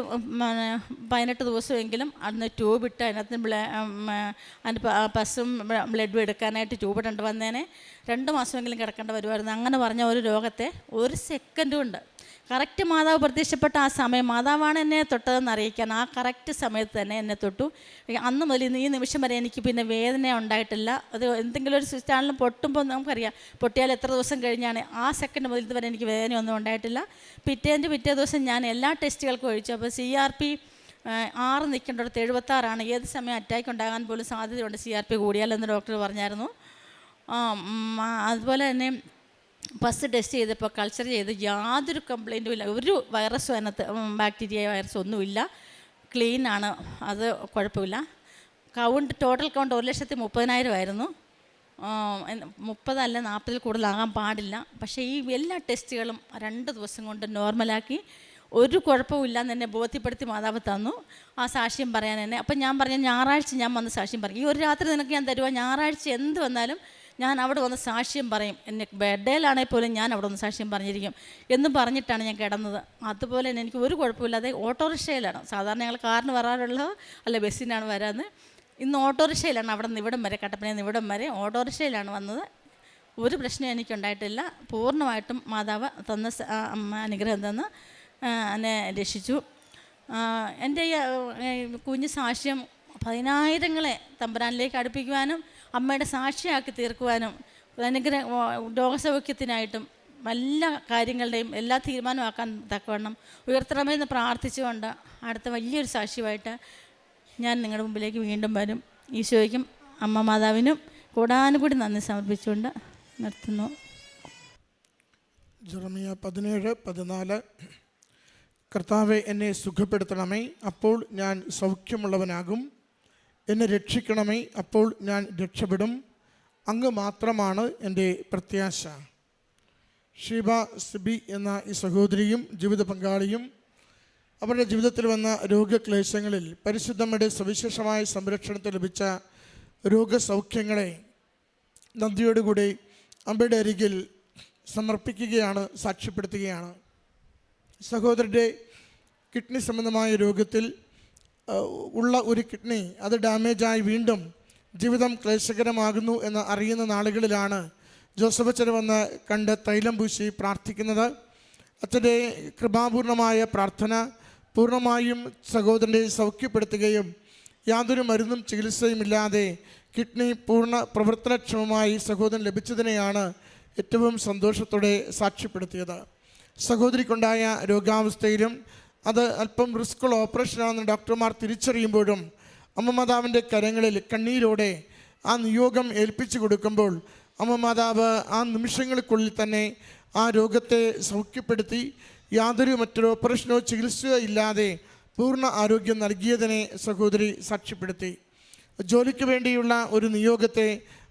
പതിനെട്ട് ദിവസമെങ്കിലും അന്ന് ട്യൂബ് ഇട്ട് അതിനകത്ത് അതിന് പസും ബ്ലഡും എടുക്കാനായിട്ട് ട്യൂബ് ഇട്ടുണ്ട് വന്നേനെ. രണ്ട് മാസമെങ്കിലും കിടക്കേണ്ട വരുമായിരുന്നു. അങ്ങനെ പറഞ്ഞ ഒരു രോഗത്തെ ഒരു സെക്കൻഡും കൊണ്ട് കറക്റ്റ് മാതാവ് പ്രത്യക്ഷപ്പെട്ട ആ സമയം മാതാവാണ് എന്നെ തൊട്ടതെന്ന് അറിയിക്കാൻ ആ കറക്റ്റ് സമയത്ത് തന്നെ എന്നെ തൊട്ടു. അന്ന് മുതൽ ഈ നിമിഷം വരെ എനിക്ക് പിന്നെ വേദന ഉണ്ടായിട്ടില്ല. അത് എന്തെങ്കിലും ഒരു സ്വിച്ചാണെങ്കിലും പൊട്ടുമ്പോൾ നമുക്കറിയാം. പൊട്ടിയാൽ എത്ര ദിവസം കഴിഞ്ഞാണ് ആ സെക്കൻഡ് മുതൽ ഇതുവരെ എനിക്ക് വേദനയൊന്നും ഉണ്ടായിട്ടില്ല. പിറ്റേന്റെ പിറ്റേ ദിവസം ഞാൻ എല്ലാ ടെസ്റ്റുകൾക്കും ഒഴിച്ചു. അപ്പോൾ സി ആർ പി ആറ് നിൽക്കേണ്ടടുത്ത് എഴുപത്താറാണ്. ഏത് സമയം അറ്റാക്ക് ഉണ്ടാകാൻ പോലും സാധ്യതയുണ്ട് സി ആർ പി കൂടിയാലെന്ന് ഡോക്ടർ പറഞ്ഞായിരുന്നു. അതുപോലെ തന്നെ ബസ് ടെസ്റ്റ് ചെയ്തപ്പോൾ കൾച്ചർ ചെയ്ത് യാതൊരു കംപ്ലൈന്റും ഇല്ല. ഒരു വൈറസും അതിനകത്ത് ബാക്ടീരിയ വൈറസ് ഒന്നുമില്ല. ക്ലീൻ ആണ്. അത് കുഴപ്പമില്ല. കൗണ്ട് ടോട്ടൽ കൗണ്ട് ഒരു ലക്ഷത്തി മുപ്പതിനായിരം ആയിരുന്നു. മുപ്പതല്ല നാൽപ്പതിൽ കൂടുതലാകാൻ പാടില്ല. പക്ഷേ ഈ എല്ലാ ടെസ്റ്റുകളും രണ്ട് ദിവസം കൊണ്ട് നോർമലാക്കി ഒരു കുഴപ്പമില്ല എന്ന് എന്നെ ബോധ്യപ്പെടുത്തി മാതാവ് തന്നു. ആ സാക്ഷ്യം പറയാൻ എന്നെ. അപ്പം ഞാൻ പറഞ്ഞു ഞായറാഴ്ച ഞാൻ വന്ന് സാക്ഷ്യം പറയും. ഈ ഒരു രാത്രി നിനക്ക് ഞാൻ തരുവാ? ഞായറാഴ്ച എന്ത് വന്നാലും ഞാൻ അവിടെ വന്ന് സാക്ഷ്യം പറയും. എന്നെ ബെഡേലാണെങ്കിൽ പോലും ഞാൻ അവിടെ വന്ന് സാക്ഷ്യം പറഞ്ഞിരിക്കും. എന്ന് പറഞ്ഞിട്ടാണ് ഞാൻ കിടന്നത്. അതുപോലെ തന്നെ എനിക്ക് ഒരു കുഴപ്പമില്ലാതെ ഓട്ടോറിക്ഷയിലാണ്. സാധാരണ ഞങ്ങൾ കാറിന് വരാറുള്ളത് അല്ല ബസ്സിനാണ് വരാന്ന് ഇന്ന് ഓട്ടോറിക്ഷയിലാണ്. അവിടെ നിന്ന് ഇവിടം വരെ കട്ടപ്പനയിൽ നിന്ന് ഇവിടം വരെ ഓട്ടോറിക്ഷയിലാണ് വന്നത്. ഒരു പ്രശ്നം എനിക്കുണ്ടായിട്ടില്ല. പൂർണമായിട്ടും മാതാവ് തന്ന അനുഗ്രഹം തന്ന് എന്നെ രക്ഷിച്ചു. എന്റെ കുഞ്ഞ് സാക്ഷ്യം പതിനായിരങ്ങളെ തമ്പുരാനിലേക്ക് അടുപ്പിക്കുവാനും അമ്മയുടെ സാക്ഷിയാക്കി തീർക്കുവാനും അനുഗ്രഹ രോഗസൗഖ്യത്തിനായിട്ടും എല്ലാ കാര്യങ്ങളുടെയും എല്ലാ തീരുമാനമാക്കാൻ തക്കവണ്ണം ഉയർത്തണമെന്ന് പ്രാർത്ഥിച്ചുകൊണ്ട് അടുത്ത വലിയൊരു സാക്ഷ്യമായിട്ട് ഞാൻ നിങ്ങളുടെ മുമ്പിലേക്ക് വീണ്ടും വരും. ഈശോയ്ക്കും അമ്മ മാതാവിനും കൂടാനുകൂടി നന്ദി സമർപ്പിച്ചുകൊണ്ട് നിർത്തുന്നു. ജെറമിയ പതിനേഴ് പതിനാല്. കർത്താവെ എന്നെ സുഖപ്പെടുത്തണമേ. അപ്പോൾ ഞാൻ സൗഖ്യമുള്ളവനാകും. എന്നെ രക്ഷിക്കണമേ അപ്പോൾ ഞാൻ രക്ഷപ്പെടും. അങ്ങ് മാത്രമാണ് എന്റെ പ്രത്യാശ. ഷീബ സിബി എന്ന ഈ സഹോദരിയും ജീവിത പങ്കാളിയും അവരുടെ ജീവിതത്തിൽ വന്ന രോഗക്ലേശങ്ങളിൽ പരിശുദ്ധമ്മയുടെ സവിശേഷമായ സംരക്ഷണത്തിൽ ലഭിച്ച രോഗസൗഖ്യങ്ങളെ നന്ദിയോടുകൂടി അമ്മയുടെ അരികിൽ സമർപ്പിക്കുകയാണ് സാക്ഷ്യപ്പെടുത്തുകയാണ്. സഹോദരന്റെ കിഡ്നി സംബന്ധമായ രോഗത്തിൽ ഉള്ള ഒരു കിഡ്നി അത് ഡാമേജായി വീണ്ടും ജീവിതം ക്ലേശകരമാകുന്നു എന്ന് അറിയുന്ന നാളുകളിലാണ് ജോസഫ് അച്ഛൻ വന്ന് കണ്ട് തൈലം പൂശി പ്രാർത്ഥിക്കുന്നത്. അച്ഛന്റെ കൃപാപൂർണമായ പ്രാർത്ഥന പൂർണമായും സഹോദരനെ സൗഖ്യപ്പെടുത്തുകയും യാതൊരു മരുന്നും ചികിത്സയും ഇല്ലാതെ കിഡ്നി പൂർണ പ്രവർത്തനക്ഷമമായി സഹോദരൻ ലഭിച്ചതിനെയാണ് ഏറ്റവും സന്തോഷത്തോടെ സാക്ഷ്യപ്പെടുത്തിയത്. സഹോദരിക്കുണ്ടായ രോഗാവസ്ഥയിലും അത് അല്പം റിസ്ക്കുള്ള ഓപ്പറേഷനാണെന്ന് ഡോക്ടർമാർ തിരിച്ചറിയുമ്പോഴും അമ്മ മാതാവിന്റെ കരങ്ങളിൽ കണ്ണീരോടെ ആ നിയോഗം ഏൽപ്പിച്ചു കൊടുക്കുമ്പോൾ അമ്മമാതാവ് ആ നിമിഷങ്ങൾക്കുള്ളിൽ തന്നെ ആ രോഗത്തെ സൗഖ്യപ്പെടുത്തി യാതൊരു മറ്റൊരു ഓപ്പറേഷനോ ചികിത്സയോ ഇല്ലാതെ പൂർണ ആരോഗ്യം നൽകിയതിനെ സഹോദരി സാക്ഷ്യപ്പെടുത്തി. ജോലിക്ക് വേണ്ടിയുള്ള ഒരു നിയോഗത്തെ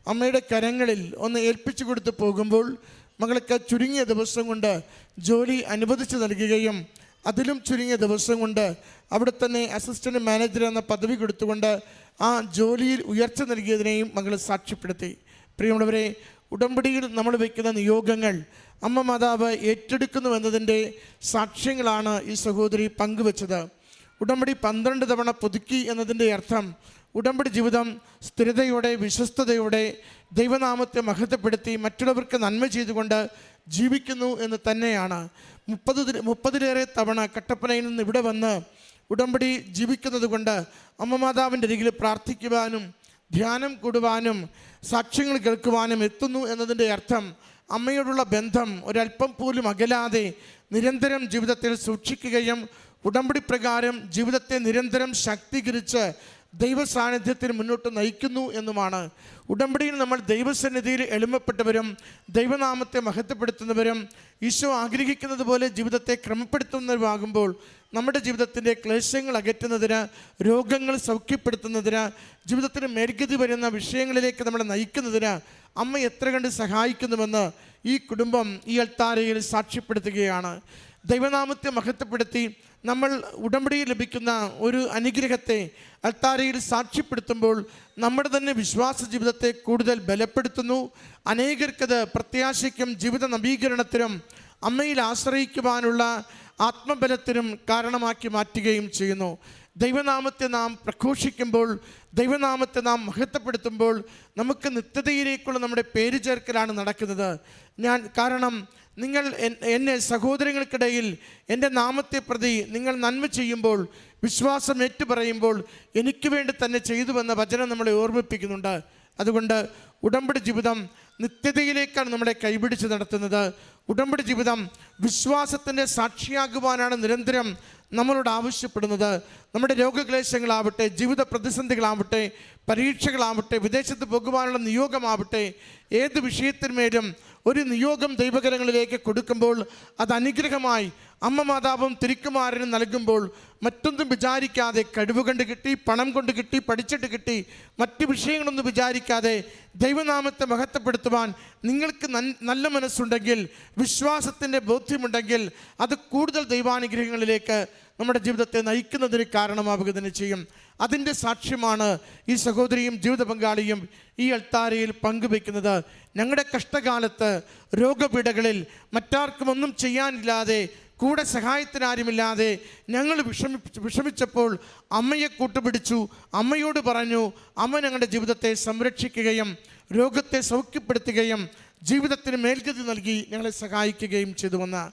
അമ്മയുടെ കരങ്ങളിൽ ഒന്ന് ഏൽപ്പിച്ചു കൊടുത്ത് പോകുമ്പോൾ മകൾക്ക് ചുരുങ്ങിയ ദിവസം കൊണ്ട് ജോലി അനുവദിച്ചു നൽകുകയും അതിലും ചുരുങ്ങിയ ദിവസം കൊണ്ട് അവിടെ തന്നെ അസിസ്റ്റന്റ് മാനേജർ എന്ന പദവി കൊടുത്തുകൊണ്ട് ആ ജോലിയിൽ ഉയർച്ച നൽകിയതിനെയും മകൾ സാക്ഷ്യപ്പെടുത്തി. പ്രിയമുള്ളവരെ ഉടമ്പടിയിൽ നമ്മൾ വയ്ക്കുന്ന നിയോഗങ്ങൾ അമ്മ മാതാവ് ഏറ്റെടുക്കുന്നുവെന്നതിന്റെ സാക്ഷ്യങ്ങളാണ് ഈ സഹോദരി പങ്കുവച്ചത്. ഉടമ്പടി പന്ത്രണ്ട് തവണ പുതുക്കി എന്നതിന്റെ അർത്ഥം ഉടമ്പടി ജീവിതം സ്ഥിരതയോടെ വിശ്വസ്തയോടെ ദൈവനാമത്തെ മഹത്വപ്പെടുത്തി മറ്റുള്ളവർക്ക് നന്മ ചെയ്തുകൊണ്ട് ജീവിക്കുന്നു എന്ന് തന്നെയാണ്. മുപ്പത് മുപ്പതിലേറെ തവണ കട്ടപ്പനയിൽ നിന്ന് ഇവിടെ വന്ന് ഉടമ്പടി ജീവിക്കുന്നത് കൊണ്ട് അമ്മ മാതാവിന്റെ അരികിൽ പ്രാർത്ഥിക്കുവാനും ധ്യാനം കൂടുവാനും സാക്ഷ്യങ്ങൾ കേൾക്കുവാനും എത്തുന്നു എന്നതിന്റെ അർത്ഥം അമ്മയോടുള്ള ബന്ധം ഒരല്പം പോലും അകലാതെ നിരന്തരം ജീവിതത്തിൽ സൂക്ഷിക്കുകയും ഉടമ്പടി പ്രകാരം ജീവിതത്തെ നിരന്തരം ശക്തീകരിച്ച് ദൈവ സാന്നിധ്യത്തിന് മുന്നോട്ട് നയിക്കുന്നു എന്നുമാണ്. ഉടമ്പടിയിൽ നമ്മൾ ദൈവസന്നിധിയിൽ എളിമപ്പെട്ടവരും ദൈവനാമത്തെ മഹത്വപ്പെടുത്തുന്നവരും ഈശോ ആഗ്രഹിക്കുന്നത് പോലെ ജീവിതത്തെ ക്രമപ്പെടുത്തുന്നവരുമാകുമ്പോൾ നമ്മുടെ ജീവിതത്തിന്റെ ക്ലേശങ്ങൾ അകറ്റുന്നതിന് രോഗങ്ങൾ സൗഖ്യപ്പെടുത്തുന്നതിന് ജീവിതത്തിന് മേൽഗതി വരുന്ന വിഷയങ്ങളിലേക്ക് നമ്മളെ നയിക്കുന്നതിന് അമ്മ എത്ര കണ്ട് സഹായിക്കുന്നുവെന്ന് ഈ കുടുംബം ഈ അൾത്താരയിൽ സാക്ഷ്യപ്പെടുത്തുകയാണ്. ദൈവനാമത്തെ മഹത്വപ്പെടുത്തി നമ്മൾ ഉടമ്പടിയിൽ ലഭിക്കുന്ന ഒരു അനുഗ്രഹത്തെ അൾത്താരയിൽ സാക്ഷ്യപ്പെടുത്തുമ്പോൾ നമ്മുടെ തന്നെ വിശ്വാസ ജീവിതത്തെ കൂടുതൽ ബലപ്പെടുത്തുന്നു. അനേകർക്കത് പ്രത്യാശയ്ക്കും ജീവിത നവീകരണത്തിനും അമ്മയിൽ ആശ്രയിക്കുവാനുള്ള ആത്മബലത്തിനും കാരണമാക്കി മാറ്റുകയും ചെയ്യുന്നു. ദൈവനാമത്തെ നാം പ്രഘോഷിക്കുമ്പോൾ ദൈവനാമത്തെ നാം മഹത്വപ്പെടുത്തുമ്പോൾ നമുക്ക് നിത്യതയിലേക്കുള്ള നമ്മുടെ പേര് ചേർക്കലാണ് നടക്കുന്നത്. ഞാൻ കാരണം നിങ്ങൾ എന്നെ സഹോദരങ്ങൾക്കിടയിൽ എന്റെ നാമത്തെ പ്രതി നിങ്ങൾ നന്മ ചെയ്യുമ്പോൾ വിശ്വാസം ഏറ്റു പറയുമ്പോൾ എനിക്ക് വേണ്ടി തന്നെ ചെയ്തുവെന്ന വചനം നമ്മളെ ഓർമ്മിപ്പിക്കുന്നുണ്ട്. അതുകൊണ്ട് ഉടമ്പടി ജീവിതം നിത്യതയിലേക്കാണ് നമ്മളെ കൈപിടിച്ച് നടത്തുന്നത്. ഉടമ്പടി ജീവിതം വിശ്വാസത്തിന്റെ സാക്ഷിയാകുവാനാണ് നിരന്തരം നമ്മളോട് ആവശ്യപ്പെടുന്നത് നമ്മുടെ രോഗക്ലേശങ്ങളാവട്ടെ ജീവിത പ്രതിസന്ധികളാവട്ടെ പരീക്ഷകളാവട്ടെ വിദേശത്ത് പോകുവാനുള്ള നിയോഗമാവട്ടെ ഏത് വിഷയത്തിന്മേലും ഒരു നിയോഗം ദൈവകരങ്ങളിലേക്ക് കൊടുക്കുമ്പോൾ അത് അനുഗ്രഹമായി അമ്മ മാതാവും തിരുക്കുമാരനും നൽകുമ്പോൾ മറ്റൊന്നും വിചാരിക്കാതെ കഴിവ് കൊണ്ട് കിട്ടി പണം കൊണ്ട് കിട്ടി പഠിച്ചിട്ട് കിട്ടി മറ്റ് വിഷയങ്ങളൊന്നും വിചാരിക്കാതെ ദൈവനാമത്തെ മഹത്വപ്പെടുത്തുവാൻ നിങ്ങൾക്ക് നല്ല മനസ്സുണ്ടെങ്കിൽ വിശ്വാസത്തിന്റെ ബോധ്യമുണ്ടെങ്കിൽ അത് കൂടുതൽ ദൈവാനുഗ്രഹങ്ങളിലേക്ക് നമ്മുടെ ജീവിതത്തെ നയിക്കുന്നതിന് കാരണമാവുക തന്നെ ചെയ്യും. അതിന്റെ സാക്ഷ്യമാണ് ഈ സഹോദരിയും ജീവിത പങ്കാളിയും ഈ അൾത്താരയിൽ പങ്കുവെക്കുന്നത് ഞങ്ങളുടെ കഷ്ടകാലത്ത് രോഗപീഠകളിൽ മറ്റാർക്കും ഒന്നും ചെയ്യാനില്ലാതെ കൂടെ സഹായത്തിനാരുമില്ലാതെ ഞങ്ങൾ വിഷമി വിഷമിച്ചപ്പോൾ അമ്മയെ കൂട്ടുപിടിച്ചു. അമ്മയോട് പറഞ്ഞു അമ്മ ഞങ്ങളുടെ ജീവിതത്തെ സംരക്ഷിക്കുകയും രോഗത്തെ സൗഖ്യപ്പെടുത്തുകയും ജീവിതത്തിന് മേൽഗതി നൽകി ഞങ്ങളെ സഹായിക്കുകയും ചെയ്തുവെന്ന.